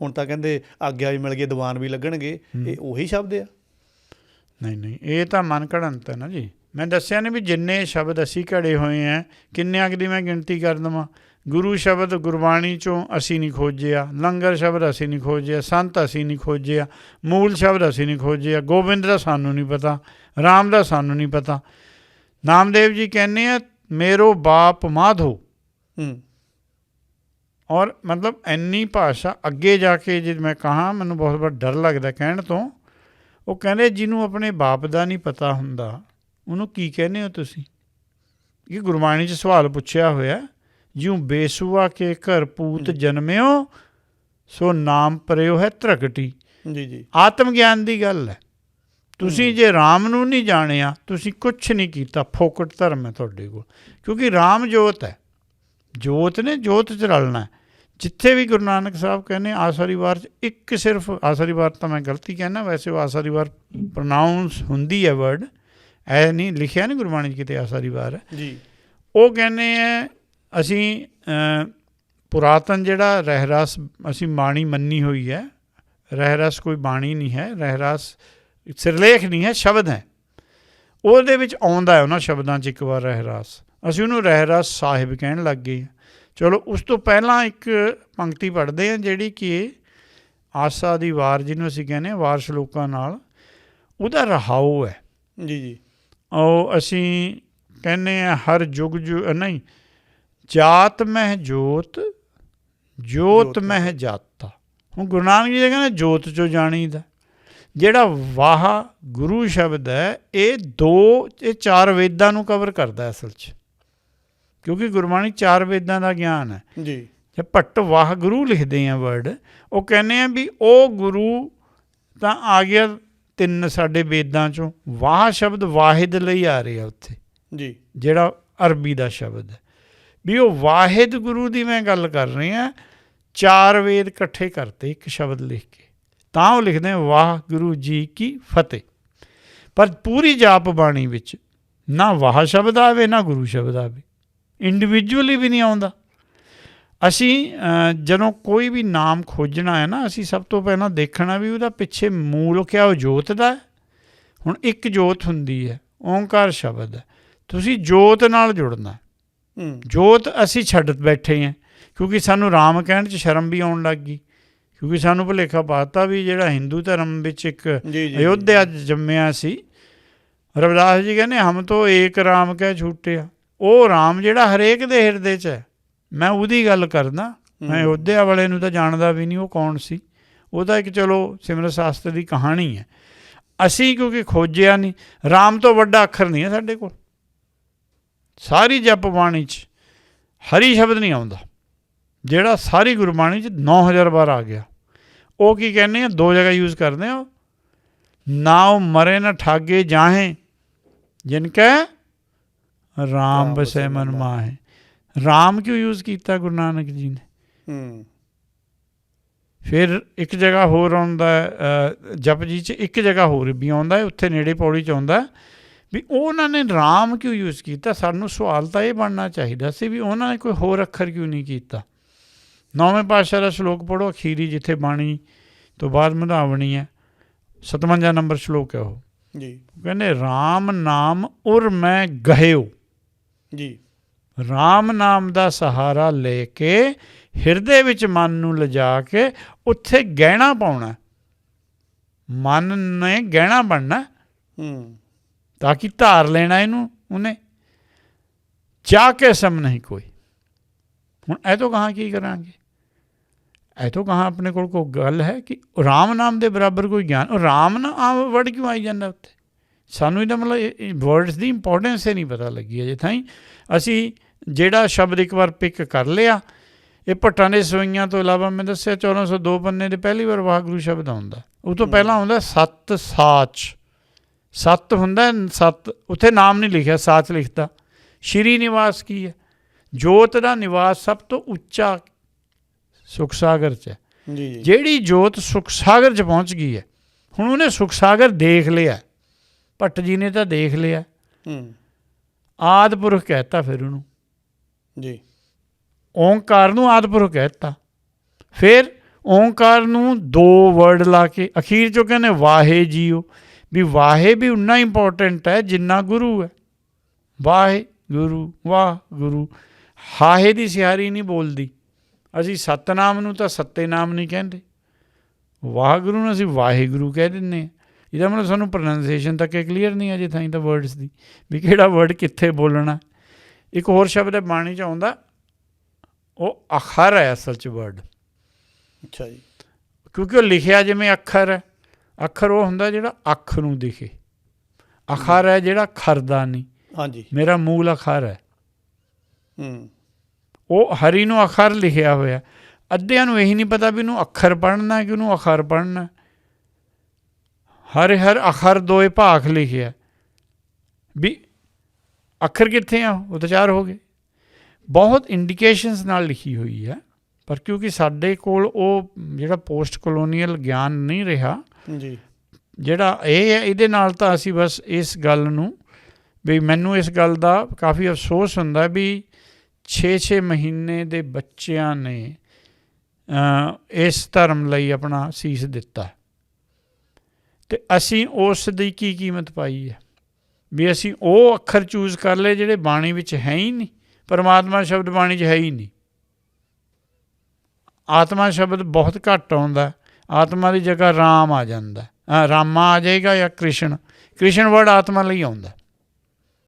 Speaker 1: ਹੁਣ ਤਾਂ ਕਹਿੰਦੇ ਆਗਿਆ ਵੀ ਮਿਲ ਗਈ ਦੀਵਾਨ ਵੀ ਲੱਗਣਗੇ। ਇਹ ਉਹੀ ਸ਼ਬਦ ਆ।
Speaker 2: ਨਹੀਂ ਨਹੀਂ ਇਹ ਤਾਂ ਮਨ ਘੜੰਤ ਹੈ ਨਾ ਜੀ। ਮੈਂ ਦੱਸਿਆ ਨਹੀਂ ਵੀ ਜਿੰਨੇ ਸ਼ਬਦ ਅਸੀਂ ਘੜੇ ਹੋਏ ਆ ਕਿੰਨਿਆਂ ਦੀ ਮੈਂ ਗਿਣਤੀ ਕਰ ਦਵਾਂ? ਗੁਰੂ ਸ਼ਬਦ ਗੁਰਬਾਣੀ ਚੋਂ ਅਸੀਂ ਨਹੀਂ ਖੋਜਿਆ ਲੰਗਰ ਸ਼ਬਦ ਅਸੀਂ ਨਹੀਂ ਖੋਜਿਆ ਸੰਤ ਅਸੀਂ ਨਹੀਂ ਖੋਜਿਆ ਮੂਲ ਸ਼ਬਦ ਅਸੀਂ ਨਹੀਂ ਖੋਜਿਆ ਗੋਬਿੰਦ ਦਾ ਸਾਨੂੰ ਨਹੀਂ ਪਤਾ ਰਾਮ ਦਾ ਸਾਨੂੰ ਨਹੀਂ ਪਤਾ। ਨਾਮਦੇਵ ਜੀ ਕਹਿੰਦੇ ਆ ਮੇਰੋ ਬਾਪ ਮਾਧੋ।
Speaker 1: ਹੂੰ।
Speaker 2: ਔਰ ਮਤਲਬ ਇੰਨੀ ਭਾਸ਼ਾ ਅੱਗੇ ਜਾ ਕੇ ਜੇ ਮੈਂ ਕਹਾ ਮੈਨੂੰ ਬਹੁਤ ਬੜਾ ਡਰ ਲੱਗਦਾ ਕਹਿਣ ਤੋਂ। ਉਹ ਕਹਿੰਦੇ ਜਿਹਨੂੰ ਆਪਣੇ ਬਾਪ ਦਾ ਨਹੀਂ ਪਤਾ ਹੁੰਦਾ ਉਹਨੂੰ ਕੀ ਕਹਿੰਦੇ ਹੋ ਤੁਸੀਂ? ਇਹ ਗੁਰਬਾਣੀ 'ਚ ਸਵਾਲ ਪੁੱਛਿਆ ਹੋਇਆ ਜਿਉ ਬੇਸੁਆ ਕੇ ਘਰ ਪੂਤ ਜਨਮਿਓ ਸੋ ਨਾਮ ਪਰਿਓ ਹੈ ਧਰਗਟੀ
Speaker 1: ਜੀ ਜੀ।
Speaker 2: ਆਤਮ ਗਿਆਨ ਦੀ ਗੱਲ ਹੈ। ਤੁਸੀਂ ਜੇ RAM ਨੂੰ ਨਹੀਂ ਜਾਣਿਆ ਤੁਸੀਂ ਕੁਝ ਨਹੀਂ ਕੀਤਾ ਫੋਕਟ ਧਰਮ ਹੈ ਤੁਹਾਡੇ ਕੋਲ। ਕਿਉਂਕਿ RAM ਜੋਤ ਹੈ। ਜੋਤ ਨੇ ਜੋਤ ਚ ਰਲਣਾ। ਜਿੱਥੇ ਵੀ ਗੁਰੂ ਨਾਨਕ ਸਾਹਿਬ ਕਹਿੰਦੇ ਆਸਾਰੀ ਵਾਰ ਚ ਇੱਕ ਸਿਰਫ ਆਸਾਰੀ ਵਾਰ ਤਾਂ ਮੈਂ ਗਲਤੀ ਕਹਿਣਾ ਵੈਸੇ ਉਹ ਆਸਾਰੀ ਵਾਰ ਪ੍ਰੋਨਾਉਂਸ ਹੁੰਦੀ ਹੈ ਵਰਡ ਐ ਨਹੀਂ ਲਿਖਿਆ ਨਹੀਂ ਗੁਰਬਾਣੀ 'ਚ ਕਿਤੇ ਆਸਾਰੀ ਵਾਰ। ਹੈ
Speaker 1: ਜੀ।
Speaker 2: ਉਹ ਕਹਿੰਦੇ ਆ ਅਸੀਂ ਪੁਰਾਤਨ ਜਿਹੜਾ ਰਹਿਰਾਸ ਅਸੀਂ ਬਾਣੀ ਮੰਨੀ ਹੋਈ ਹੈ ਰਹਿਰਾਸ ਕੋਈ ਬਾਣੀ ਨਹੀਂ ਹੈ ਰਹਿਰਾਸ ਸਿਰਲੇਖ ਨਹੀਂ ਹੈ ਸ਼ਬਦ ਹੈ। ਉਹਦੇ ਵਿੱਚ ਆਉਂਦਾ ਹੈ ਉਹਨਾਂ ਸ਼ਬਦਾਂ 'ਚ ਇੱਕ ਵਾਰ ਰਹਿਰਾਸ। ਅਸੀਂ ਉਹਨੂੰ ਰਹਿਰਾਸ ਸਾਹਿਬ ਕਹਿਣ ਲੱਗ ਗਏ। ਚਲੋ ਉਸ ਤੋਂ ਪਹਿਲਾਂ ਇੱਕ ਪੰਕਤੀ ਪੜ੍ਹਦੇ ਹਾਂ ਜਿਹੜੀ ਕਿ ਆਸਾ ਦੀ ਵਾਰ ਜਿਹਨੂੰ ਅਸੀਂ ਕਹਿੰਦੇ ਵਾਰ ਸ਼ਲੋਕਾਂ ਨਾਲ ਉਹਦਾ ਰਹਾਉ ਹੈ।
Speaker 1: ਜੀ ਜੀ।
Speaker 2: ਉਹ ਅਸੀਂ ਕਹਿੰਦੇ ਆ ਹਰ ਜੁਗ ਜੁ ਨਹੀਂ ਜਾਤ ਮਹਿ ਜੋਤ ਜੋਤ ਮਹਿ ਜਾਤਾ। ਹੁਣ ਗੁਰੂ ਨਾਨਕ ਜੀ ਕਹਿੰਦੇ ਜੋਤ ਚੋਂ ਜਾਣੀਦਾ ਜਿਹੜਾ ਵਾਹ ਗੁਰੂ ਸ਼ਬਦ ਹੈ ਇਹ ਦੋ ਇਹ ਚਾਰ ਵੇਦਾਂ ਨੂੰ ਕਵਰ ਕਰਦਾ ਅਸਲ 'ਚ। ਕਿਉਂਕਿ ਗੁਰਬਾਣੀ ਚਾਰ ਵੇਦਾਂ ਦਾ ਗਿਆਨ ਹੈ।
Speaker 1: ਜੀ।
Speaker 2: ਜੇ ਭੱਟ ਵਾਹ ਗੁਰੂ ਲਿਖਦੇ ਆ ਵਰਡ ਉਹ ਕਹਿੰਦੇ ਆ ਵੀ ਉਹ ਗੁਰੂ ਤਾਂ ਆ ਗਿਆ ਤਿੰਨ ਸਾਡੇ ਵੇਦਾਂ ਚੋਂ ਵਾਹ ਸ਼ਬਦ ਵਾਹਿਦ ਲਈ ਆ ਰਿਹਾ ਉੱਥੇ।
Speaker 1: ਜੀ।
Speaker 2: ਜਿਹੜਾ ਅਰਬੀ ਦਾ ਸ਼ਬਦ ਹੈ। ਵੀ ਉਹ ਵਾਹਿਦ ਗੁਰੂ ਦੀ ਮੈਂ ਗੱਲ ਕਰ ਰਹੀ ਹਾਂ ਚਾਰ ਵੇਦ ਇਕੱਠੇ ਕਰਤੇ ਇੱਕ ਸ਼ਬਦ ਲਿਖ ਕੇ। ਤਾਂ ਉਹ ਲਿਖਦੇ ਆ ਵਾਹਿਗੁਰੂ ਜੀ ਕੀ ਫਤਿਹ। ਪਰ ਪੂਰੀ ਜਾਪ ਬਾਣੀ ਵਿੱਚ ਨਾ ਵਾਹ ਸ਼ਬਦ ਆਵੇ ਨਾ ਗੁਰੂ ਸ਼ਬਦ ਆਵੇ। ਇੰਡੀਵਿਜੂਅਲੀ ਵੀ ਨਹੀਂ ਆਉਂਦਾ। ਅਸੀਂ ਜਦੋਂ ਕੋਈ ਵੀ ਨਾਮ ਖੋਜਣਾ ਹੈ ਨਾ ਅਸੀਂ ਸਭ ਤੋਂ ਪਹਿਲਾਂ ਦੇਖਣਾ ਵੀ ਉਹਦਾ ਪਿੱਛੇ ਮੂਲ ਕਿਆ ਉਹ ਜੋਤ ਦਾ। ਹੁਣ ਇੱਕ ਜੋਤ ਹੁੰਦੀ ਹੈ ਓੰਕਾਰ ਸ਼ਬਦ ਹੈ। ਤੁਸੀਂ ਜੋਤ ਨਾਲ ਜੁੜਨਾ ਜੋਤ ਅਸੀਂ ਛੱਡ ਬੈਠੇ ਹਾਂ ਕਿਉਂਕਿ ਸਾਨੂੰ ਰਾਮ ਕਹਿਣ 'ਚ ਸ਼ਰਮ ਵੀ ਆਉਣ ਲੱਗ ਗਈ। ਕਿਉਂਕਿ ਸਾਨੂੰ ਭੁਲੇਖਾ ਪਾਤਾ ਵੀ ਜਿਹੜਾ ਹਿੰਦੂ ਧਰਮ ਵਿੱਚ ਇੱਕ ਅਯੋਧਿਆ ਜੰਮਿਆ ਸੀ ਰਵਿਦਾਸ ਜੀ ਕਹਿੰਦੇ ਹਮ ਤੋਂ ਏਕ ਰਾਮ ਕਹਿ ਛੂਟਿਆ ਉਹ ਰਾਮ ਜਿਹੜਾ ਹਰੇਕ ਦੇ ਹਿਰਦੇ 'ਚ ਹੈ। ਮੈਂ ਉਹਦੀ ਗੱਲ ਕਰਦਾ। ਮੈਂ ਅਯੋਧਿਆ ਵਾਲੇ ਨੂੰ ਤਾਂ ਜਾਣਦਾ ਵੀ ਨਹੀਂ ਉਹ ਕੌਣ ਸੀ। ਉਹ ਤਾਂ ਇੱਕ ਚਲੋ ਸਿਮਰਤ ਸ਼ਾਸਤਰ ਦੀ ਕਹਾਣੀ ਹੈ। ਅਸੀਂ ਕਿਉਂਕਿ ਖੋਜਿਆ ਨਹੀਂ ਰਾਮ ਤੋਂ ਵੱਡਾ ਅੱਖਰ ਨਹੀਂ ਹੈ ਸਾਡੇ ਕੋਲ। ਸਾਰੀ ਜਪ ਬਾਣੀ 'ਚ ਹਰੀ ਸ਼ਬਦ ਨਹੀਂ ਆਉਂਦਾ। ਜਿਹੜਾ ਸਾਰੀ ਗੁਰਬਾਣੀ 'ਚ 9000 ਵਾਰ ਆ ਗਿਆ। ਉਹ ਕੀ ਕਹਿੰਦੇ ਆ? ਦੋ ਜਗ੍ਹਾ ਯੂਜ਼ ਕਰਦੇ ਆ ਨਾ ਉਹ ਮਰੇ ਨਾ ਠਾਗੇ ਜਾਹੇ। ਜਿਨ ਕੈ ਰਾਮ
Speaker 1: ਰਾਮ
Speaker 2: ਬਸੈ ਮਨ ਮਾਹੇ। ਰਾਮ ਕਿਉਂ ਯੂਜ਼ ਕੀਤਾ ਗੁਰੂ ਨਾਨਕ ਜੀ ਨੇ?
Speaker 1: ਹੂੰ।
Speaker 2: ਫਿਰ ਇੱਕ ਜਗ੍ਹਾ ਹੋਰ ਆਉਂਦਾ ਜਪਜੀ ਚ ਇੱਕ ਜਗ੍ਹਾ ਹੋਰ ਵੀ ਆਉਂਦਾ ਉੱਥੇ ਨੇੜੇ ਪੌੜੀ ਚ ਆਉਂਦਾ ਵੀ ਉਹਨਾਂ ਨੇ ਰਾਮ ਕਿਉਂ ਯੂਜ਼ ਕੀਤਾ? ਸਾਨੂੰ ਸਵਾਲ ਤਾਂ ਇਹ ਬਣਨਾ ਚਾਹੀਦਾ ਸੀ ਵੀ ਉਹਨਾਂ ਨੇ ਕੋਈ ਹੋਰ ਅੱਖਰ ਕਿਉਂ ਨਹੀਂ ਕੀਤਾ? ਨੌਵੇਂ ਪਾਤਸ਼ਾਹ ਦਾ ਸ਼ਲੋਕ ਪੜੋ ਅਖੀਰੀ ਜਿੱਥੇ ਬਾਣੀ ਤੋਂ ਬਾਅਦ ਮਧਾਵਣੀ ਹੈ 57 ਨੰਬਰ ਸ਼ਲੋਕ ਹੈ ਉਹ।
Speaker 1: ਜੀ।
Speaker 2: ਕਹਿੰਦੇ RAM ਨਾਮ ਉਰ ਮੈਂ ਗਹਿਓ।
Speaker 1: ਜੀ।
Speaker 2: RAM ਨਾਮ ਦਾ ਸਹਾਰਾ ਲੈ ਕੇ ਹਿਰਦੇ ਵਿੱਚ ਮਨ ਨੂੰ ਲਿਜਾ ਕੇ ਉੱਥੇ ਗਹਿਣਾ ਪਾਉਣਾ ਮਨ ਨੇ ਗਹਿਣਾ ਬਣਨਾ
Speaker 1: ਹੂੰ
Speaker 2: ਤਾਂ ਕਿ ਧਾਰ ਲੈਣਾ ਇਹਨੂੰ ਉਹਨੇ। ਜਾ ਕੇ ਸਮ ਨਹੀਂ ਕੋਈ। ਹੁਣ ਇਹ ਤੋਂ ਕਹਾਂ ਕੀ ਕਰਾਂਗੇ? ਇਹ ਤੋਂ ਕਹਾਂ ਆਪਣੇ ਕੋਲ ਕੋਈ ਗੱਲ ਹੈ ਕਿ ਰਾਮ ਨਾਮ ਦੇ ਬਰਾਬਰ ਕੋਈ ਗਿਆਨ? ਉਹ ਰਾਮ ਨਾਮ ਵਰਡ ਕਿਉਂ ਆਈ ਜਾਂਦਾ ਉੱਥੇ? ਸਾਨੂੰ ਇਹਦਾ ਮਤਲਬ ਵਰਡਸ ਦੀ ਇੰਪੋਰਟੈਂਸ ਹੀ ਨਹੀਂ ਪਤਾ ਲੱਗੀ ਅਜੇ ਤਾਈਂ। ਅਸੀਂ ਜਿਹੜਾ ਸ਼ਬਦ ਇੱਕ ਵਾਰ ਪਿਕ ਕਰ ਲਿਆ ਇਹ ਭੱਟਾਂ ਦੇ ਸਵਈਆਂ ਤੋਂ ਇਲਾਵਾ ਮੈਂ ਦੱਸਿਆ 1402 ਪੰਨੇ ਦੇ ਪਹਿਲੀ ਵਾਰ ਵਾਹਿਗੁਰੂ ਸ਼ਬਦ ਆਉਂਦਾ। ਉਹ ਤੋਂ ਪਹਿਲਾਂ ਆਉਂਦਾ ਸਤ ਸਾਚ। ਸਤ ਹੁੰਦਾ ਹੈ, ਸਤ ਉੱਥੇ ਨਾਮ ਨਹੀਂ ਲਿਖਿਆ ਸਾਚ ਲਿਖਤਾ। ਸ਼੍ਰੀ ਨਿਵਾਸ ਕੀ ਹੈ? ਜੋਤ ਦਾ ਨਿਵਾਸ ਸਭ ਤੋਂ ਉੱਚਾ ਸੁਖ ਸਾਗਰ ਚ
Speaker 1: ਜੀ
Speaker 2: ਜਿਹੜੀ ਜੋਤ ਸੁਖ ਸਾਗਰ ਚ ਪਹੁੰਚ ਗਈ ਹੈ ਹੁਣ ਉਹਨੇ ਸੁਖ ਸਾਗਰ ਦੇਖ ਲਿਆ ਭੱਟ ਜੀ ਨੇ ਤਾਂ ਦੇਖ ਲਿਆ।
Speaker 1: ਹੂੰ।
Speaker 2: ਆਦਪੁਰਖ ਕਹਿਤਾ ਫਿਰ ਉਹਨੂੰ।
Speaker 1: ਜੀ।
Speaker 2: ਓੰਕਾਰ ਨੂੰ ਆਦਪੁਰਖ ਕਹਿਤਾ ਫਿਰ ਓੰਕਾਰ ਨੂੰ ਦੋ ਵਰਡ ਲਾ ਕੇ ਅਖੀਰ ਚੋਂ ਕਹਿੰਦੇ ਵਾਹੇ ਜੀਓ। ਵੀ ਵਾਹੇ ਵੀ ਉਨਾ ਇੰਪੋਰਟੈਂਟ ਹੈ ਜਿੰਨਾ ਗੁਰੂ ਹੈ। ਵਾਹੇ, ਗੁਰੂ, ਵਾਹ, ਗੁਰੂ। ਹਾਹੇ ਦੀ ਸਿਹਾਰੀ ਨਹੀਂ ਬੋਲਦੀ। ਅਸੀਂ ਸਤਨਾਮ ਨੂੰ ਤਾਂ ਸੱਤੇ ਨਾਮ ਨਹੀਂ ਕਹਿੰਦੇ। ਵਾਹਿਗੁਰੂ ਨੂੰ ਅਸੀਂ ਵਾਹਿਗੁਰੂ ਕਹਿ ਦਿੰਦੇ ਹਾਂ। ਇਹਦਾ ਮਤਲਬ ਸਾਨੂੰ ਪ੍ਰੋਨਾਂਸੀਏਸ਼ਨ ਤੱਕ ਕਲੀਅਰ ਨਹੀਂ ਅਜੇ ਤਾਈਂ ਤਾਂ ਵਰਡਸ ਦੀ। ਵੀ ਕਿਹੜਾ ਵਰਡ ਕਿੱਥੇ ਬੋਲਣਾ। ਇੱਕ ਹੋਰ ਸ਼ਬਦ ਹੈ ਬਾਣੀ ਚ ਆਉਂਦਾ ਉਹ ਅਖਰ ਹੈ ਅਸਲ ਚ ਵਰਡ
Speaker 1: ਅੱਛਾ ਜੀ।
Speaker 2: ਕਿਉਂਕਿ ਉਹ ਲਿਖਿਆ ਜਿਵੇਂ ਅੱਖਰ ਹੈ ਅੱਖਰ ਉਹ ਹੁੰਦਾ ਜਿਹੜਾ ਅੱਖ ਨੂੰ ਦਿਖੇ। ਅਖਰ ਹੈ ਜਿਹੜਾ ਖਰਦਾ ਨਹੀਂ।
Speaker 1: ਹਾਂਜੀ।
Speaker 2: ਮੇਰਾ ਮੂਲ ਅਖਰ ਹੈ।
Speaker 1: ਹੂੰ।
Speaker 2: ਉਹ ਹਰੀ ਨੂੰ ਅਖਰ ਲਿਖਿਆ ਹੋਇਆ ਅੱਧਿਆਂ ਨੂੰ ਇਹੀ ਨਹੀਂ ਪਤਾ ਵੀ ਉਹਨੂੰ ਅੱਖਰ ਪੜ੍ਹਨਾ ਕਿ ਉਹਨੂੰ ਅਖਰ ਪੜ੍ਹਨਾ ਹਰ ਹਰ ਅਖਰ ਦੋਏ ਭਾਖ ਲਿਖਿਆ ਵੀ ਅੱਖਰ ਕਿੱਥੇ ਆ? ਉਹ ਤਾਂ ਚਾਰ ਹੋ ਗਏ। ਬਹੁਤ ਇੰਡੀਕੇਸ਼ਨਸ ਨਾਲ ਲਿਖੀ ਹੋਈ ਹੈ ਪਰ ਕਿਉਂਕਿ ਸਾਡੇ ਕੋਲ ਉਹ ਜਿਹੜਾ ਪੋਸਟ ਕਲੋਨੀਅਲ ਗਿਆਨ ਨਹੀਂ ਰਿਹਾ
Speaker 1: ਜੀ।
Speaker 2: ਜਿਹੜਾ ਇਹ ਹੈ ਇਹਦੇ ਨਾਲ ਤਾਂ ਅਸੀਂ ਬਸ ਇਸ ਗੱਲ ਨੂੰ ਵੀ ਮੈਨੂੰ ਇਸ ਗੱਲ ਦਾ ਕਾਫੀ ਅਫਸੋਸ ਹੁੰਦਾ ਵੀ 6-6 ਮਹੀਨੇ ਦੇ ਬੱਚਿਆਂ ਨੇ ਇਸ ਧਰਮ ਲਈ ਆਪਣਾ ਸੀਸ ਦਿੱਤਾ। ਤੇ ਅਸੀਂ ਉਸ ਦੀ ਕੀ ਕੀਮਤ ਪਾਈ ਹੈ? ਵੀ ਅਸੀਂ ਉਹ ਅੱਖਰ ਚੂਜ਼ ਕਰ ਲਏ ਜਿਹੜੇ ਬਾਣੀ ਵਿੱਚ ਹੈ ਹੀ ਨਹੀਂ ਪਰਮਾਤਮਾ ਸ਼ਬਦ ਬਾਣੀ 'ਚ ਹੈ ਹੀ ਨਹੀਂ। ਆਤਮਾ ਸ਼ਬਦ ਬਹੁਤ ਘੱਟ ਆਉਂਦਾ ਆਤਮਾ ਦੀ ਜਗ੍ਹਾ ਰਾਮ ਆ ਜਾਂਦਾ ਅ, ਰਾਮਾ ਆ ਜਾਏਗਾ ਜਾਂ ਕ੍ਰਿਸ਼ਨ ਕ੍ਰਿਸ਼ਨ ਵਰਡ ਆਤਮਾ ਲਈ ਆਉਂਦਾ।